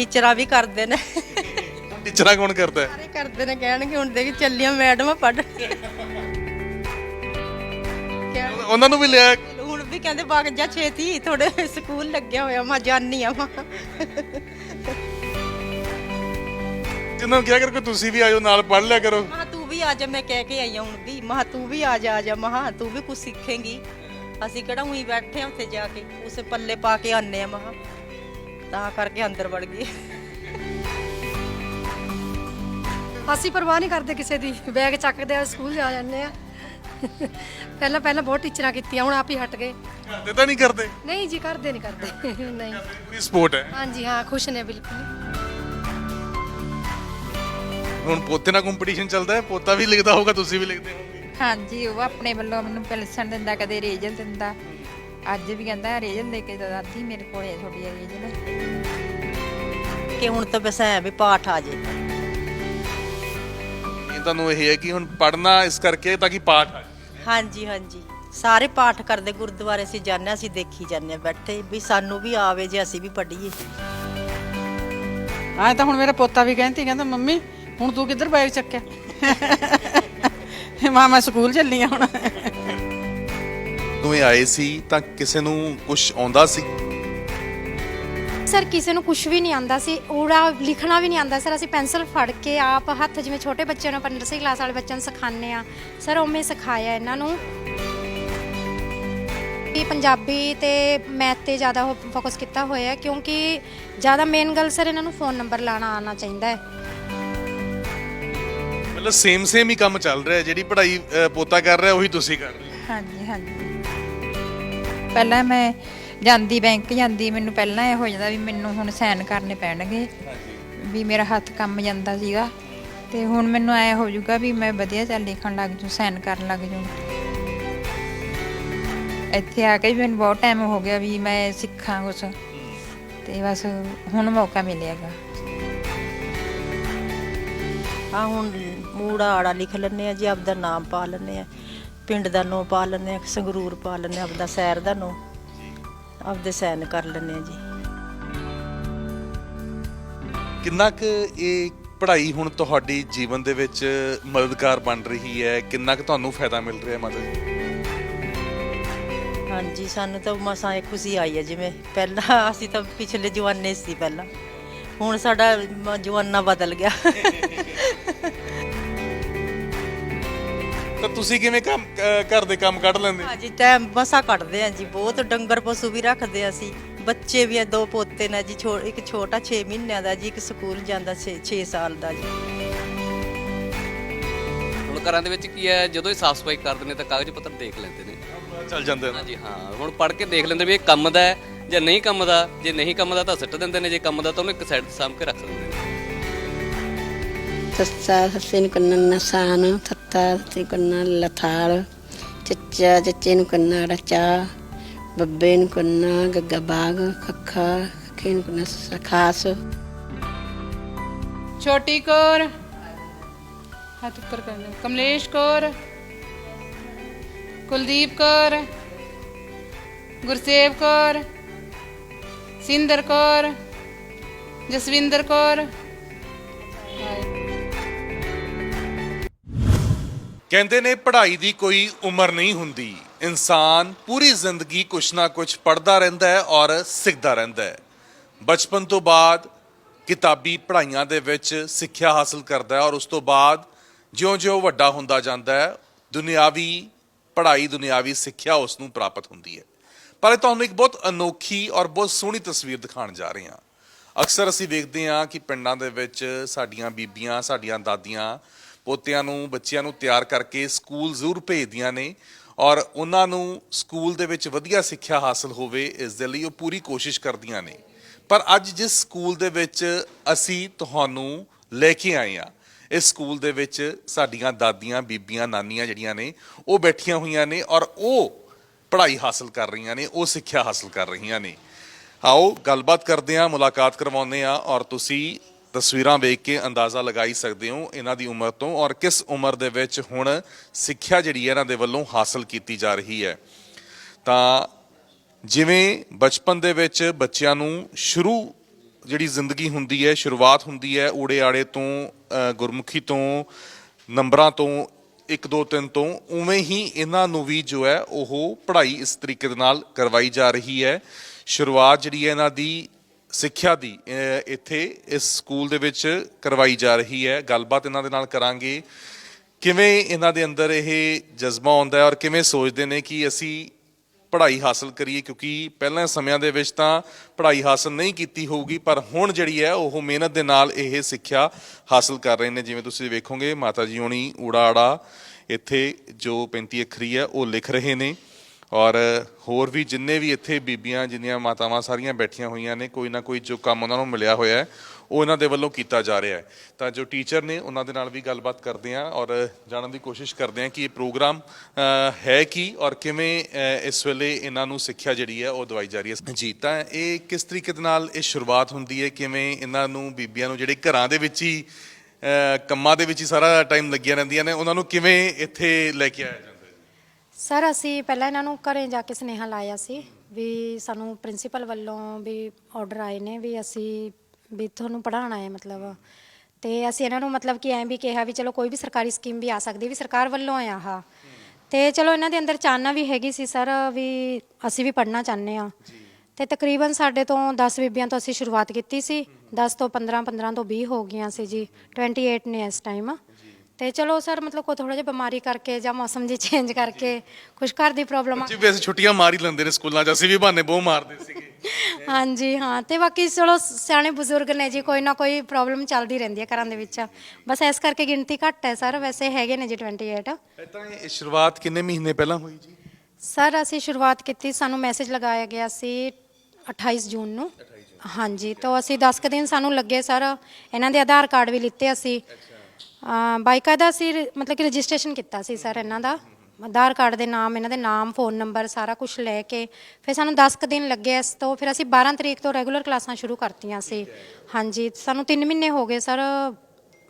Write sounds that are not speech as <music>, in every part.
ਟੀਚਰਾਂ ਵੀ ਕਰਦੇ ਨੇ। ਟੀਚਰਾਂ ਕੌਣ ਕਰਦਾ? ਹੈ ਸਾਰੇ ਕਰਦੇ ਨੇ ਕਹਿਣਗੇ ਹੁਣ ਦੇਖ ਚੱਲੀਆਂ ਮੈਡਮਾਂ ਪੜ੍ਹ। ਉਹਨਾਂ ਨੂੰ ਵੀ ਲਿਆ। ਹੁਣ ਵੀ ਕਹਿੰਦੇ ਵਗ ਜਾ ਛੇਤੀ ਥੋੜੇ ਸਕੂਲ ਲੱਗਿਆ ਹੋਇਆ ਮੈਂ ਜਾਣੀ ਆ ਮਾਂ ਜਿੰਨਾਂ ਨੂੰ ਕਿਹਾ ਕਰ ਕਿ ਤੁਸੀਂ ਵੀ ਆਇਓ ਨਾਲ ਪੜ੍ਹ ਲਿਆ ਕਰੋ। ਮਾਂ ਤੂੰ ਵੀ ਆ ਜਾ ਮੈਂ ਕਹਿ ਕੇ ਆਈ ਹਾਂ ਹੁਣ ਵੀ। ਮਾਂ ਤੂੰ ਵੀ ਆ ਜਾ ਆ ਜਾ। ਮਾਂ ਤੂੰ ਵੀ ਕੁਝ ਸਿੱਖੇਂਗੀ। ਅਸੀਂ ਕਿਹੜਾ ਉਹੀ ਬੈਠੇ ਹਾਂ ਉੱਥੇ ਜਾ ਕੇ ਉਸੇ ਪੱਲੇ ਪਾ ਕੇ ਆਨੇ ਆ ਮਾਂ ਤਾਂ ਕਰਕੇ ਅੰਦਰ ਵੜ ਗਏ ਅਸੀਂ ਪਰਵਾਹ ਨਹੀਂ ਕਰਦੇ ਕਿਸੇ ਦੀ। ਬੈਗ ਚੱਕਦੇ ਆ ਸਕੂਲ ਜਾ ਜਾਂਦੇ ਆ। ਪਹਿਲਾਂ ਪਹਿਲਾਂ ਬਹੁਤ ਟੀਚਰਾਂ ਕੀਤੀਆਂ ਹੁਣ ਆਪ ਹੀ ਹਟ ਗਏ। ਤੇ ਤਾਂ ਨਹੀਂ ਕਰਦੇ? ਨਹੀਂ ਜੀ ਕਰਦੇ ਨਹੀਂ ਕਰਦੇ। ਨਹੀਂ। ਪੂਰੀ ਸਪੋਰਟ ਹੈ। ਹਾਂਜੀ ਹਾਂ ਖੁਸ਼ ਨੇ ਬਿਲਕੁਲ। ਹੁਣ ਪੋਤੇ ਨਾਲ ਕੰਪੀਟੀਸ਼ਨ ਚੱਲਦਾ ਹੈ। ਪੋਤਾ ਵੀ ਲਿਖਦਾ ਹੋਊਗਾ ਤੁਸੀਂ ਵੀ ਲਿਖਦੇ ਹੋਵੋਗੇ। ਹਾਂਜੀ ਉਹ ਆਪਣੇ ਵੱਲੋਂ ਮੈਨੂੰ ਪੈਨਸ਼ਨ ਦਿੰਦਾ ਕਦੇ ਰੇਜਲ ਦਿੰਦਾ। ਅੱਜ ਵੀ ਕਹਿੰਦਾ ਰੇਜਲ ਦੇ ਕੇ ਦਾਦੀ ਮੇਰੇ ਕੋਲੇ ਤੁਹਾਡੀ ਰੇਜਲ ਕਿ ਹੁਣ ਤਾਂ ਬਸ ਐ ਵੀ ਪਾਠ ਆ ਜੇ। ਇਹ ਤੁਹਾਨੂੰ ਇਹ ਹੈ ਕਿ ਹੁਣ ਪੜ੍ਹਨਾ ਇਸ ਕਰਕੇ ਤਾਂ ਕਿ ਪਾਠ ਆ ਜਾਏ। ਹਾਂਜੀ ਹਾਂਜੀ। ਸਾਰੇ ਪਾਠ ਕਰਦੇ ਗੁਰਦੁਆਰੇ ਅਸੀਂ ਜਾਂਦੇ ਹਾਂ, ਅਸੀਂ ਦੇਖੀ ਜਾਂਦੇ ਹਾਂ ਬੈਠੇ ਵੀ ਸਾਨੂੰ ਵੀ ਆਵੇ ਜੇ ਅਸੀਂ ਵੀ ਪੜ੍ਹੀਏ। ਆਏ ਤਾਂ ਹੁਣ ਮੇਰਾ ਪੋਤਾ ਵੀ ਕਹਿੰਦੀ ਕਹਿੰਦਾ ਮੰਮੀ ਹੁਣ ਤੂੰ ਕਿੱਧਰ ਬੈਗ ਚੱਕਿਆ? <laughs> ਮਾਂ ਮੈਂ ਸਕੂਲ ਚੱਲੀ ਆ ਹੁਣ। ਦੋਵੇਂ ਆਏ ਸੀ ਤਾਂ ਕਿਸੇ ਨੂੰ ਕੁਝ ਆਉਂਦਾ ਸੀ? ਸਰ ਕਿਸੇ ਨੂੰ ਕੁਝ ਵੀ ਨਹੀਂ ਆਂਦਾ ਸੀ। ਊੜਾ ਲਿਖਣਾ ਵੀ ਨਹੀਂ ਆਂਦਾ ਸਰ ਅਸੀਂ ਪੈਨਸਲ ਫੜ ਕੇ ਆਪ ਹੱਥ ਜਿਵੇਂ ਛੋਟੇ ਬੱਚਿਆਂ ਨੂੰ ਆਪਾਂ ਨਰਸਰੀ ਕਲਾਸ ਵਾਲੇ ਬੱਚਿਆਂ ਨੂੰ ਸਿਖਾਉਂਦੇ ਆ ਸਰ ਉਵੇਂ ਸਿਖਾਇਆ ਇਹਨਾਂ ਨੂੰ। ਕਿ ਪੰਜਾਬੀ ਤੇ ਮੈਥ ਤੇ ਜ਼ਿਆਦਾ ਉਹ ਫੋਕਸ ਕੀਤਾ ਹੋਇਆ ਹੈ ਕਿਉਂਕਿ ਜ਼ਿਆਦਾ ਮੇਨ ਗੱਲ ਸਰ ਇਹਨਾਂ ਨੂੰ ਫੋਨ ਨੰਬਰ ਲਾਣਾ ਆਉਣਾ ਚਾਹੀਦਾ ਹੈ। ਮਤਲਬ ਸੇਮ ਸੇਮ ਹੀ ਕੰਮ ਚੱਲ ਰਿਹਾ ਹੈ। ਜਿਹੜੀ ਪੜ੍ਹਾਈ ਅ, ਪੋਤਾ ਕਰ ਰਿਹਾ ਉਹੀ ਤੁਸੀਂ ਕਰ ਰਹੇ ਹੋ। ਹਾਂਜੀ ਹਾਂਜੀ। ਪਹਿਲਾਂ ਮੈਂ ਜਾਂਦੀ ਬੈਂਕ ਜਾਂਦੀ ਮੈਨੂੰ ਪਹਿਲਾਂ ਇਹ ਹੋ ਜਾਂਦਾ ਵੀ ਮੈਨੂੰ ਹੁਣ ਸਾਈਨ ਕਰਨੇ ਪੈਣਗੇ। ਵੀ ਮੇਰਾ ਹੱਥ ਕੰਮ ਜਾਂਦਾ ਸੀਗਾ। ਤੇ ਹੁਣ ਮੈਨੂੰ ਐ ਹੋ ਜਾਊਗਾ ਵੀ ਮੈਂ ਵਧੀਆ ਚੱਲ ਲਿਖਣ ਲੱਗ ਜੂ ਸਾਈਨ ਕਰਨ ਲੱਗ ਜੂ। ਇੱਥੇ ਆ ਕੇ ਵੀ ਮੈਨੂੰ ਬਹੁਤ ਟਾਈਮ ਹੋ ਗਿਆ ਵੀ ਮੈਂ ਸਿੱਖਾਂ ਕੁਛ। ਤੇ ਬਸ ਹੁਣ ਮੌਕਾ ਮਿਲਿਆਗਾ ਆ ਹੁਣ ਮੂੜਾ ਆੜਾ ਲਿਖ ਲੈਂਦੇ ਆ ਜੀ ਆਪਦਾ ਨਾਮ ਪਾ ਲੈਂਦੇ ਆ ਪਿੰਡ ਦਾ ਨਾਂ ਪਾ ਲੈਂਦੇ ਆ ਸੰਗਰੂਰ ਪਾ ਲੈਂਦੇ ਆ ਆਪਦਾ ਸ਼ਹਿਰ ਦਾ ਨਾਂ। ਆਪਦੇ ਸਾਈਨ ਕਰ ਲੈਂਦੇ ਆ ਜੀ। ਕਿੰਨਾ ਕੁ ਇਹ ਪੜ੍ਹਾਈ ਹੁਣ ਤੁਹਾਡੀ ਜੀਵਨ ਦੇ ਵਿੱਚ ਮਦਦਗਾਰ ਬਣ ਰਹੀ ਹੈ? ਕਿੰਨਾ ਕੁ ਤੁਹਾਨੂੰ ਫਾਇਦਾ ਮਿਲ ਰਿਹਾ ਹੈ ਮਦਦ ਹਾਂਜੀ ਸਾਨੂੰ ਤਾਂ ਮਸਾਂ ਇਹ ਖੁਸ਼ੀ ਆਈ ਹੈ ਜਿਵੇਂ ਪਹਿਲਾਂ <laughs> ਅਸੀਂ ਤਾਂ ਪਿਛਲੇ ਜਵਾਨੇ ਸੀ ਪਹਿਲਾਂ। ਹੁਣ ਸਾਡਾ ਮ- ਜਵਾਨਾ ਬਦਲ ਗਿਆ। <laughs> ਤਾਂ ਤੁਸੀਂ ਕਿਵੇਂ ਕੰਮ ਅ, ਘਰ ਦੇ ਕੰਮ ਕੱਢ ਲੈਂਦੇ? ਹਾਂਜੀ ਟਾਈਮ ਮਸਾ ਕੱਢਦੇ ਆ ਜੀ ਬਹੁਤ ਡੰਗਰ ਪਸ਼ੂ ਵੀ ਰੱਖਦੇ ਆ ਅਸੀਂ। ਬੱਚੇ ਵੀ ਆ ਦੋ ਪੋਤੇ ਨੇ ਜੀ ਛੋ- ਇੱਕ ਛੋਟਾ 6 ਮਹੀਨਿਆਂ ਦਾ ਜੀ ਇੱਕ ਸਕੂਲ ਜਾਂਦਾ 6 ਸਾਲ ਦਾ ਜੀ। ਹੁਣ ਘਰਾਂ ਦੇ ਵਿੱਚ ਕੀ ਹੈ ਜਦੋਂ ਇਹ ਸਾਫ਼ ਸਫ਼ਾਈ ਕਰਦੇ ਨੇ ਤਾਂ ਕਾਗਜ਼ ਪੱਤਰ ਦੇਖ ਲੈਂਦੇ ਨੇ। ਚੱਲ ਜਾਂਦੇ ਨੇ। ਹਾਂਜੀ ਹਾਂ ਹੁਣ ਪੜ੍ਹ ਕੇ ਦੇਖ ਲੈਂਦੇ ਵੀ ਇਹ ਕੰਮ ਦਾ ਹੈ ਜਾਂ ਨਹੀਂ ਕੰਮ ਦਾ। ਜੇ ਨਹੀਂ ਕੰਮ ਦਾ ਤਾਂ ਸਿੱਟ ਦਿੰਦੇ ਨੇ ਜੇ ਕੰਮ ਦਾ ਤਾਂ ਉਹਨੂੰ ਇੱਕ ਸਾਈਡ ਤੇ ਸਾਂਭ ਕੇ ਰੱਖ ਦਿੰਦੇ ਨੇ। ਸੱਸਾ ਸੱਸੇ ਨੂੰ ਕੰਨਾਂ ਨਸਾਨ ਥੱਤਾ ਸੱਸੇ ਕੰਨਾ ਲਥਾਲ ਚੱਚਾ ਚੱਚੇ ਨੂੰ ਕੰਨਾ ਰਚਾ ਬੱਬੇ ਨੂੰ ਕੰਨਾ ਗੱਗਾ ਬਾਗ ਖੱਖਾ ਖੇ ਨੂੰ ਕੰਨਾ ਸਖਾਸ ਛੋਟੀ ਕੌਰ ਹੱਥ ਉੱਪਰ ਕਰ ਲਓ ਕਮਲੇਸ਼ ਕੌਰ ਕੁਲਦੀਪ ਕੌਰ ਗੁਰਸੇਵ ਕੌਰ ਸਿੰਦਰ ਕੌਰ ਜਸਵਿੰਦਰ ਕੌਰ ਕਹਿੰਦੇ ਨੇ ਪੜ੍ਹਾਈ ਦੀ ਕੋਈ ਉਮਰ ਨਹੀਂ ਹੁੰਦੀ। ਇਨਸਾਨ ਪੂਰੀ ਜ਼ਿੰਦਗੀ ਕੁਛ ਨਾ ਕੁਛ ਪੜ੍ਹਦਾ ਰਹਿੰਦਾ ਹੈ ਔਰ ਸਿੱਖਦਾ ਰਹਿੰਦਾ ਹੈ। ਬਚਪਨ ਤੋਂ ਬਾਅਦ ਕਿਤਾਬੀ ਪੜ੍ਹਾਈਆਂ ਦੇ ਵਿੱਚ ਸਿੱਖਿਆ ਹਾਸਲ ਕਰਦਾ ਹੈ ਔਰ ਉਸ ਤੋਂ ਬਾਅਦ ਜਿਉਂ-ਜਿਉਂ ਵੱਡਾ ਹੁੰਦਾ ਜਾਂਦਾ ਹੈ, ਦੁਨਿਆਵੀ ਪੜ੍ਹਾਈ, ਦੁਨਿਆਵੀ ਸਿੱਖਿਆ ਉਸ ਨੂੰ ਪ੍ਰਾਪਤ ਹੁੰਦੀ ਹੈ। ਪਰ ਇਹ ਤੁਹਾਨੂੰ ਇੱਕ ਬਹੁਤ ਅਨੋਖੀ ਔਰ ਬਹੁਤ ਸੋਹਣੀ ਤਸਵੀਰ ਦਿਖਾਉਣ ਜਾ ਰਹੇ ਹਾਂ। ਅਕਸਰ ਅਸੀਂ ਵੇਖਦੇ ਹਾਂ ਕਿ ਪਿੰਡਾਂ ਦੇ ਵਿੱਚ ਸਾਡੀਆਂ ਬੀਬੀਆਂ, ਸਾਡੀਆਂ ਦਾਦੀਆਂ ਪੋਤਿਆਂ ਨੂੰ, ਬੱਚਿਆਂ ਨੂੰ ਤਿਆਰ ਕਰਕੇ ਸਕੂਲ ਜ਼ਰੂਰ ਭੇਜਦੀਆਂ ਨੇ ਔਰ ਉਹਨਾਂ ਨੂੰ ਸਕੂਲ ਦੇ ਵਿੱਚ ਵਧੀਆ ਸਿੱਖਿਆ ਹਾਸਲ ਹੋਵੇ, ਇਸ ਦੇ ਲਈ ਉਹ ਪੂਰੀ ਕੋਸ਼ਿਸ਼ ਕਰਦੀਆਂ ਨੇ। ਪਰ ਅੱਜ ਜਿਸ ਸਕੂਲ ਦੇ ਵਿੱਚ ਅਸੀਂ ਤੁਹਾਨੂੰ ਲੈ ਕੇ ਆਏ ਹਾਂ, ਇਸ ਸਕੂਲ ਦੇ ਵਿੱਚ ਸਾਡੀਆਂ ਦਾਦੀਆਂ, ਬੀਬੀਆਂ, ਨਾਨੀਆਂ ਜਿਹੜੀਆਂ ਨੇ, ਉਹ ਬੈਠੀਆਂ ਹੋਈਆਂ ਨੇ ਔਰ ਉਹ ਪੜ੍ਹਾਈ ਹਾਸਲ ਕਰ ਰਹੀਆਂ ਨੇ, ਉਹ ਸਿੱਖਿਆ ਹਾਸਲ ਕਰ ਰਹੀਆਂ ਨੇ। ਆਓ ਗੱਲਬਾਤ ਕਰਦੇ ਹਾਂ, ਮੁਲਾਕਾਤ ਕਰਵਾਉਂਦੇ ਹਾਂ ਔਰ ਤੁਸੀਂ ਤਸਵੀਰਾਂ ਵੇਖ ਕੇ ਅੰਦਾਜ਼ਾ ਲਗਾਈ ਸਕਦੇ ਹੋ ਇਹਨਾਂ ਦੀ ਉਮਰ ਤੋਂ ਔਰ ਕਿਸ ਉਮਰ ਦੇ ਵਿੱਚ ਹੁਣ ਸਿੱਖਿਆ ਜਿਹੜੀ ਹੈ ਇਹਨਾਂ ਦੇ ਵੱਲੋਂ ਹਾਸਲ ਕੀਤੀ ਜਾ ਰਹੀ ਹੈ। ਤਾਂ ਜਿਵੇਂ ਬਚਪਨ ਦੇ ਵਿੱਚ ਬੱਚਿਆਂ ਨੂੰ ਸ਼ੁਰੂ ਜਿਹੜੀ ਜ਼ਿੰਦਗੀ ਹੁੰਦੀ ਹੈ, ਸ਼ੁਰੂਆਤ ਹੁੰਦੀ ਹੈ ਊੜੇ ਆੜੇ ਤੋਂ ਗੁਰਮੁਖੀ ਤੋਂ, ਨੰਬਰਾਂ ਤੋਂ 1 2 3 ਤੋਂ, ਉਵੇਂ ਹੀ ਇਹਨਾਂ ਨੂੰ ਵੀ ਜੋ ਹੈ ਉਹ ਪੜ੍ਹਾਈ ਇਸ ਤਰੀਕੇ ਦੇ ਨਾਲ ਕਰਵਾਈ ਜਾ ਰਹੀ ਹੈ। ਸ਼ੁਰੂਆਤ ਜਿਹੜੀ ਹੈ ਇਹਨਾਂ ਦੀ ਸਿੱਖਿਆ ਦੀ ਇੱਥੇ ਇਸ ਸਕੂਲ ਦੇ ਵਿੱਚ ਕਰਵਾਈ ਜਾ ਰਹੀ ਹੈ। ਗੱਲਬਾਤ ਇਹਨਾਂ ਦੇ ਨਾਲ ਕਰਾਂਗੇ। ਕਿਵੇਂ ਇਹਨਾਂ ਦੇ ਅੰਦਰ ਇਹ ਜਜ਼ਬਾ ਆਉਂਦਾ ਹੈ ਔਰ ਕਿਵੇਂ ਸੋਚਦੇ ਨੇ ਕਿ ਅਸੀਂ ਪੜ੍ਹਾਈ ਹਾਸਲ ਕਰੀਏ, ਕਿਉਂਕਿ ਪਹਿਲਾਂ ਸਮਿਆਂ ਦੇ ਵਿੱਚ ਤਾਂ ਪੜ੍ਹਾਈ ਹਾਸਲ ਨਹੀਂ ਕੀਤੀ ਹੋਊਗੀ, ਪਰ ਹੁਣ ਜਿਹੜੀ ਹੈ ਉਹ ਮਿਹਨਤ ਦੇ ਨਾਲ ਇਹ ਸਿੱਖਿਆ ਹਾਸਲ ਕਰ ਰਹੇ ਨੇ। ਜਿਵੇਂ ਤੁਸੀਂ ਵੇਖੋਗੇ, ਮਾਤਾ ਜੀ ਹੋਣੀ ਊੜਾ ਆੜਾ ਇੱਥੇ ਜੋ 35 ਅੱਖਰੀ ਹੈ, ਉਹ ਲਿਖ ਰਹੇ ਨੇ। ਔਰ ਹੋਰ ਵੀ ਜਿੰਨੇ ਵੀ ਇੱਥੇ ਬੀਬੀਆਂ, ਜਿੰਨੀਆਂ ਮਾਤਾਵਾਂ ਸਾਰੀਆਂ ਬੈਠੀਆਂ ਹੋਈਆਂ ਨੇ, ਕੋਈ ਨਾ ਕੋਈ ਜੋ ਕੰਮ ਉਹਨਾਂ ਨੂੰ ਮਿਲਿਆ ਹੋਇਆ ਹੈ, ਉਹ ਇਹਨਾਂ ਦੇ ਵੱਲੋਂ ਕੀਤਾ ਜਾ ਰਿਹਾ ਹੈ। ਤਾਂ ਜੋ ਟੀਚਰ ਨੇ ਉਹਨਾਂ ਦੇ ਨਾਲ ਵੀ ਗੱਲਬਾਤ ਕਰਦੇ ਹਾਂ ਔਰ ਜਾਣਨ ਦੀ ਕੋਸ਼ਿਸ਼ ਕਰਦੇ ਹਾਂ ਕਿ ਇਹ ਪ੍ਰੋਗਰਾਮ ਹੈ ਕੀ ਔਰ ਕਿਵੇਂ ਇਸ ਵੇਲੇ ਇਹਨਾਂ ਨੂੰ ਸਿੱਖਿਆ ਜਿਹੜੀ ਹੈ ਉਹ ਦਵਾਈ ਜਾ ਰਹੀ ਹੈ। ਜੀ, ਤਾਂ ਇਹ ਕਿਸ ਤਰੀਕੇ ਦੇ ਨਾਲ ਇਹ ਸ਼ੁਰੂਆਤ ਹੁੰਦੀ ਹੈ? ਕਿਵੇਂ ਇਹਨਾਂ ਨੂੰ ਬੀਬੀਆਂ ਨੂੰ ਜਿਹੜੇ ਘਰਾਂ ਦੇ ਵਿੱਚ ਹੀ ਕੰਮਾਂ ਦੇ ਵਿੱਚ ਹੀ ਸਾਰਾ ਟਾਈਮ ਲੱਗੀਆਂ ਰਹਿੰਦੀਆਂ ਨੇ, ਉਹਨਾਂ ਨੂੰ ਕਿਵੇਂ ਇੱਥੇ ਲੈ ਕੇ ਆਇਆ ਜਾਂਦਾ ਸਰ ਅਸੀਂ ਪਹਿਲਾਂ ਇਹਨਾਂ ਨੂੰ ਘਰੇ ਜਾ ਕੇ ਸੁਨੇਹਾ ਲਾਇਆ ਸੀ ਵੀ ਸਾਨੂੰ ਪ੍ਰਿੰਸੀਪਲ ਵੱਲੋਂ ਵੀ ਆਰਡਰ ਆਏ ਨੇ ਵੀ ਅਸੀਂ ਵੀ ਤੁਹਾਨੂੰ ਪੜ੍ਹਾਉਣਾ ਹੈ ਮਤਲਬ। ਤੇ ਅਸੀਂ ਇਹਨਾਂ ਨੂੰ ਮਤਲਬ ਕਿ ਐਂ ਵੀ ਕਿਹਾ ਵੀ ਚਲੋ ਕੋਈ ਵੀ ਸਰਕਾਰੀ ਸਕੀਮ ਵੀ ਆ ਸਕਦੀ ਵੀ ਸਰਕਾਰ ਵੱਲੋਂ ਆ ਆਹ ਤੇ ਚਲੋ ਇਹਨਾਂ ਦੇ ਅੰਦਰ ਚਾਹਨਾ ਵੀ ਹੈਗੀ ਸੀ ਸਰ ਵੀ ਅਸੀਂ ਵੀ ਪੜ੍ਹਨਾ ਚਾਹੁੰਦੇ ਆ ਤੇ ਤਕਰੀਬਨ ਸਾਡੇ ਤੋਂ 10 ਬੀਬੀਆਂ ਤੋਂ ਅਸੀਂ ਸ਼ੁਰੂਆਤ ਕੀਤੀ ਸੀ 10 ਤੋਂ 15 15 ਤੋਂ 20 ਹੋ ਗਈਆਂ ਸੀ ਜੀ 28 ਨੇ ਇਸ ਟਾਈਮ ਤੇ ਚਲੋ ਸਰ ਮਤਲਬ ਕੋਈ ਥੋੜਾ ਜਿਹਾ ਬਿਮਾਰੀ ਕਰਕੇ ਜਾਂ ਮੌਸਮ ਜੀ ਚੇਂਜ ਕਰਕੇ ਕੁਝ ਘਰ ਦੀ ਪ੍ਰੋਬਲਮ ਜੀ ਵੈਸੇ ਛੁੱਟੀਆਂ ਮਾਰ ਹੀ ਲੈਂਦੇ ਨੇ ਸਕੂਲਾਂ 'ਚ ਅਸੀਂ ਵੀ ਬਹਾਨੇ ਬਹੁਤ ਮਾਰਦੇ ਸੀਗੇ। ਹਾਂਜੀ ਹਾਂ ਤੇ ਬਾਕੀ ਚਲੋ ਸਿਆਣੇ ਬਜ਼ੁਰਗ ਨੇ ਜੀ ਕੋਈ ਨਾ ਕੋਈ ਪ੍ਰੋਬਲਮ ਚੱਲਦੀ ਰਹਿੰਦੀ ਹੈ ਘਰਾਂ ਦੇ ਵਿੱਚ। ਬਸ ਇਸ ਕਰਕੇ ਗਿਣਤੀ ਘੱਟ ਹੈ ਸਰ ਵੈਸੇ ਹੈਗੇ ਨੇ ਜੀ 28 ਤਾਂ ਇਹ ਸ਼ੁਰੂਆਤ ਕਿੰਨੇ ਮਹੀਨੇ ਪਹਿਲਾਂ ਹੋਈ ਜੀ? ਸਰ ਅਸੀਂ ਸ਼ੁਰੂਆਤ ਕੀਤੀ ਸਾਨੂੰ ਮੈਸੇਜ ਲਗਾਇਆ ਗਿਆ ਸੀ 28 ਜੂਨ ਨੂੰ। ਹਾਂਜੀ ਤਾਂ ਅਸੀਂ 10 ਕੁ ਦਿਨ ਸਾਨੂੰ ਲੱਗੇ ਸਰ ਇਹਨਾਂ ਦੇ ਆਧਾਰ ਕਾਰਡ ਵੀ ਲਿੱਤੇ ਅਸੀਂ। ਬਾਈਕਾਇਦਾ ਰ- ਮਤਲਬ ਕਿ ਰਜਿਸਟ੍ਰੇਸ਼ਨ ਕੀਤਾ ਸੀ ਸਰ ਇਹਨਾਂ ਦਾ। ਆਧਾਰ ਕਾਰਡ ਦੇ ਨਾਮ ਇਹਨਾਂ ਦੇ ਨਾਮ ਫੋਨ ਨੰਬਰ ਸਾਰਾ ਕੁਝ ਲੈ ਕੇ ਫਿਰ ਸਾਨੂੰ 10 ਕੁ ਦਿਨ ਲੱਗੇ ਇਸ ਤੋਂ। ਫਿਰ ਅਸੀਂ 12 ਤਰੀਕ ਤੋਂ ਰੈਗੂਲਰ ਕਲਾਸਾਂ ਸ਼ੁਰੂ ਕਰਤੀਆਂ ਸੀ। ਹਾਂਜੀ ਸਾਨੂੰ 3 ਮਹੀਨੇ ਹੋ ਗਏ ਸਰ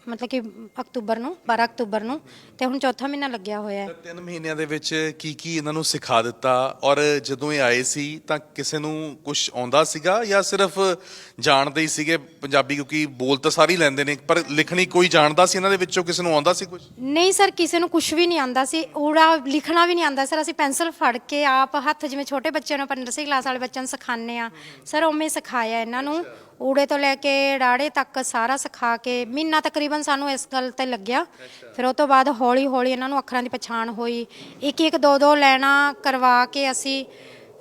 ਮਤਲਬ ਕਿ ਅਕਤੂਬਰ ਨੂੰ 12 ਅਕਤੂਬਰ ਨੂੰ ਤੇ ਹੁਣ ਚੌਥਾ ਮਹੀਨਾ ਲੱਗਿਆ ਹੋਇਆ ਹੈ। ਤਿੰਨ ਮਹੀਨਿਆਂ ਦੇ ਵਿੱਚ ਕੀ ਕੀ ਇਹਨਾਂ ਨੂੰ ਸਿਖਾ ਦਿੱਤਾ? ਔਰ ਜਦੋਂ ਇਹ ਆਏ ਸੀ ਤਾਂ ਕਿਸੇ ਨੂੰ ਕੁਝ ਆਉਂਦਾ ਸੀਗਾ ਜਾਂ ਸਿਰਫ ਜਾਣਦੇ ਹੀ ਸੀਗੇ ਪੰਜਾਬੀ? ਕਿਉਂਕਿ ਬੋਲ ਤਾਂ ਸਾਰੇ ਹੀ ਲੈਂਦੇ ਨੇ ਪਰ ਲਿਖਣੀ ਕੋਈ ਜਾਣਦਾ ਸੀ ਇਹਨਾਂ ਦੇ ਵਿੱਚੋਂ? ਕਿਸੇ ਨੂੰ ਆਉਂਦਾ ਸੀ ਕੁਝ ਨਹੀਂ ਸਰ ਕਿਸੇ ਨੂੰ ਕੁਝ ਵੀ ਨਹੀਂ ਆਂਦਾ ਸੀ। ਊੜਾ ਲਿਖਣਾ ਵੀ ਨਹੀਂ ਆਂਦਾ ਸਰ। ਅਸੀਂ ਪੈਨਸਲ ਫੜ ਕੇ ਆਪ ਹੱਥ ਜਿਵੇਂ ਛੋਟੇ ਬੱਚਿਆਂ ਨੂੰ ਆਪਾਂ ਨਰਸਰੀ ਕਲਾਸ ਵਾਲੇ ਬੱਚਿਆਂ ਨੂੰ ਸਿਖਾਉਂਦੇ ਆ ਸਰ ਉਵੇਂ ਸਿਖਾਇਆ ਇਹਨਾਂ ਨੂੰ। ਊੜੇ ਤੋਂ ਲੈ ਕੇ ਰਾੜੇ ਤੱਕ ਸਾਰਾ ਸਿਖਾ ਕੇ ਮਹੀਨਾ ਤਕਰੀਬਨ ਸਾਨੂੰ ਇਸ ਗੱਲ ਤੇ ਲੱਗਿਆ। ਫਿਰ ਉਹ ਤੋਂ ਬਾਅਦ ਹੌਲੀ ਹੌਲੀ ਇਹਨਾਂ ਨੂੰ ਅੱਖਰਾਂ ਦੀ ਪਛਾਣ ਹੋਈ। ਇੱਕ ਇੱਕ ਦੋ ਦੋ ਲੈਣਾ ਕਰਵਾ ਕੇ ਅਸੀਂ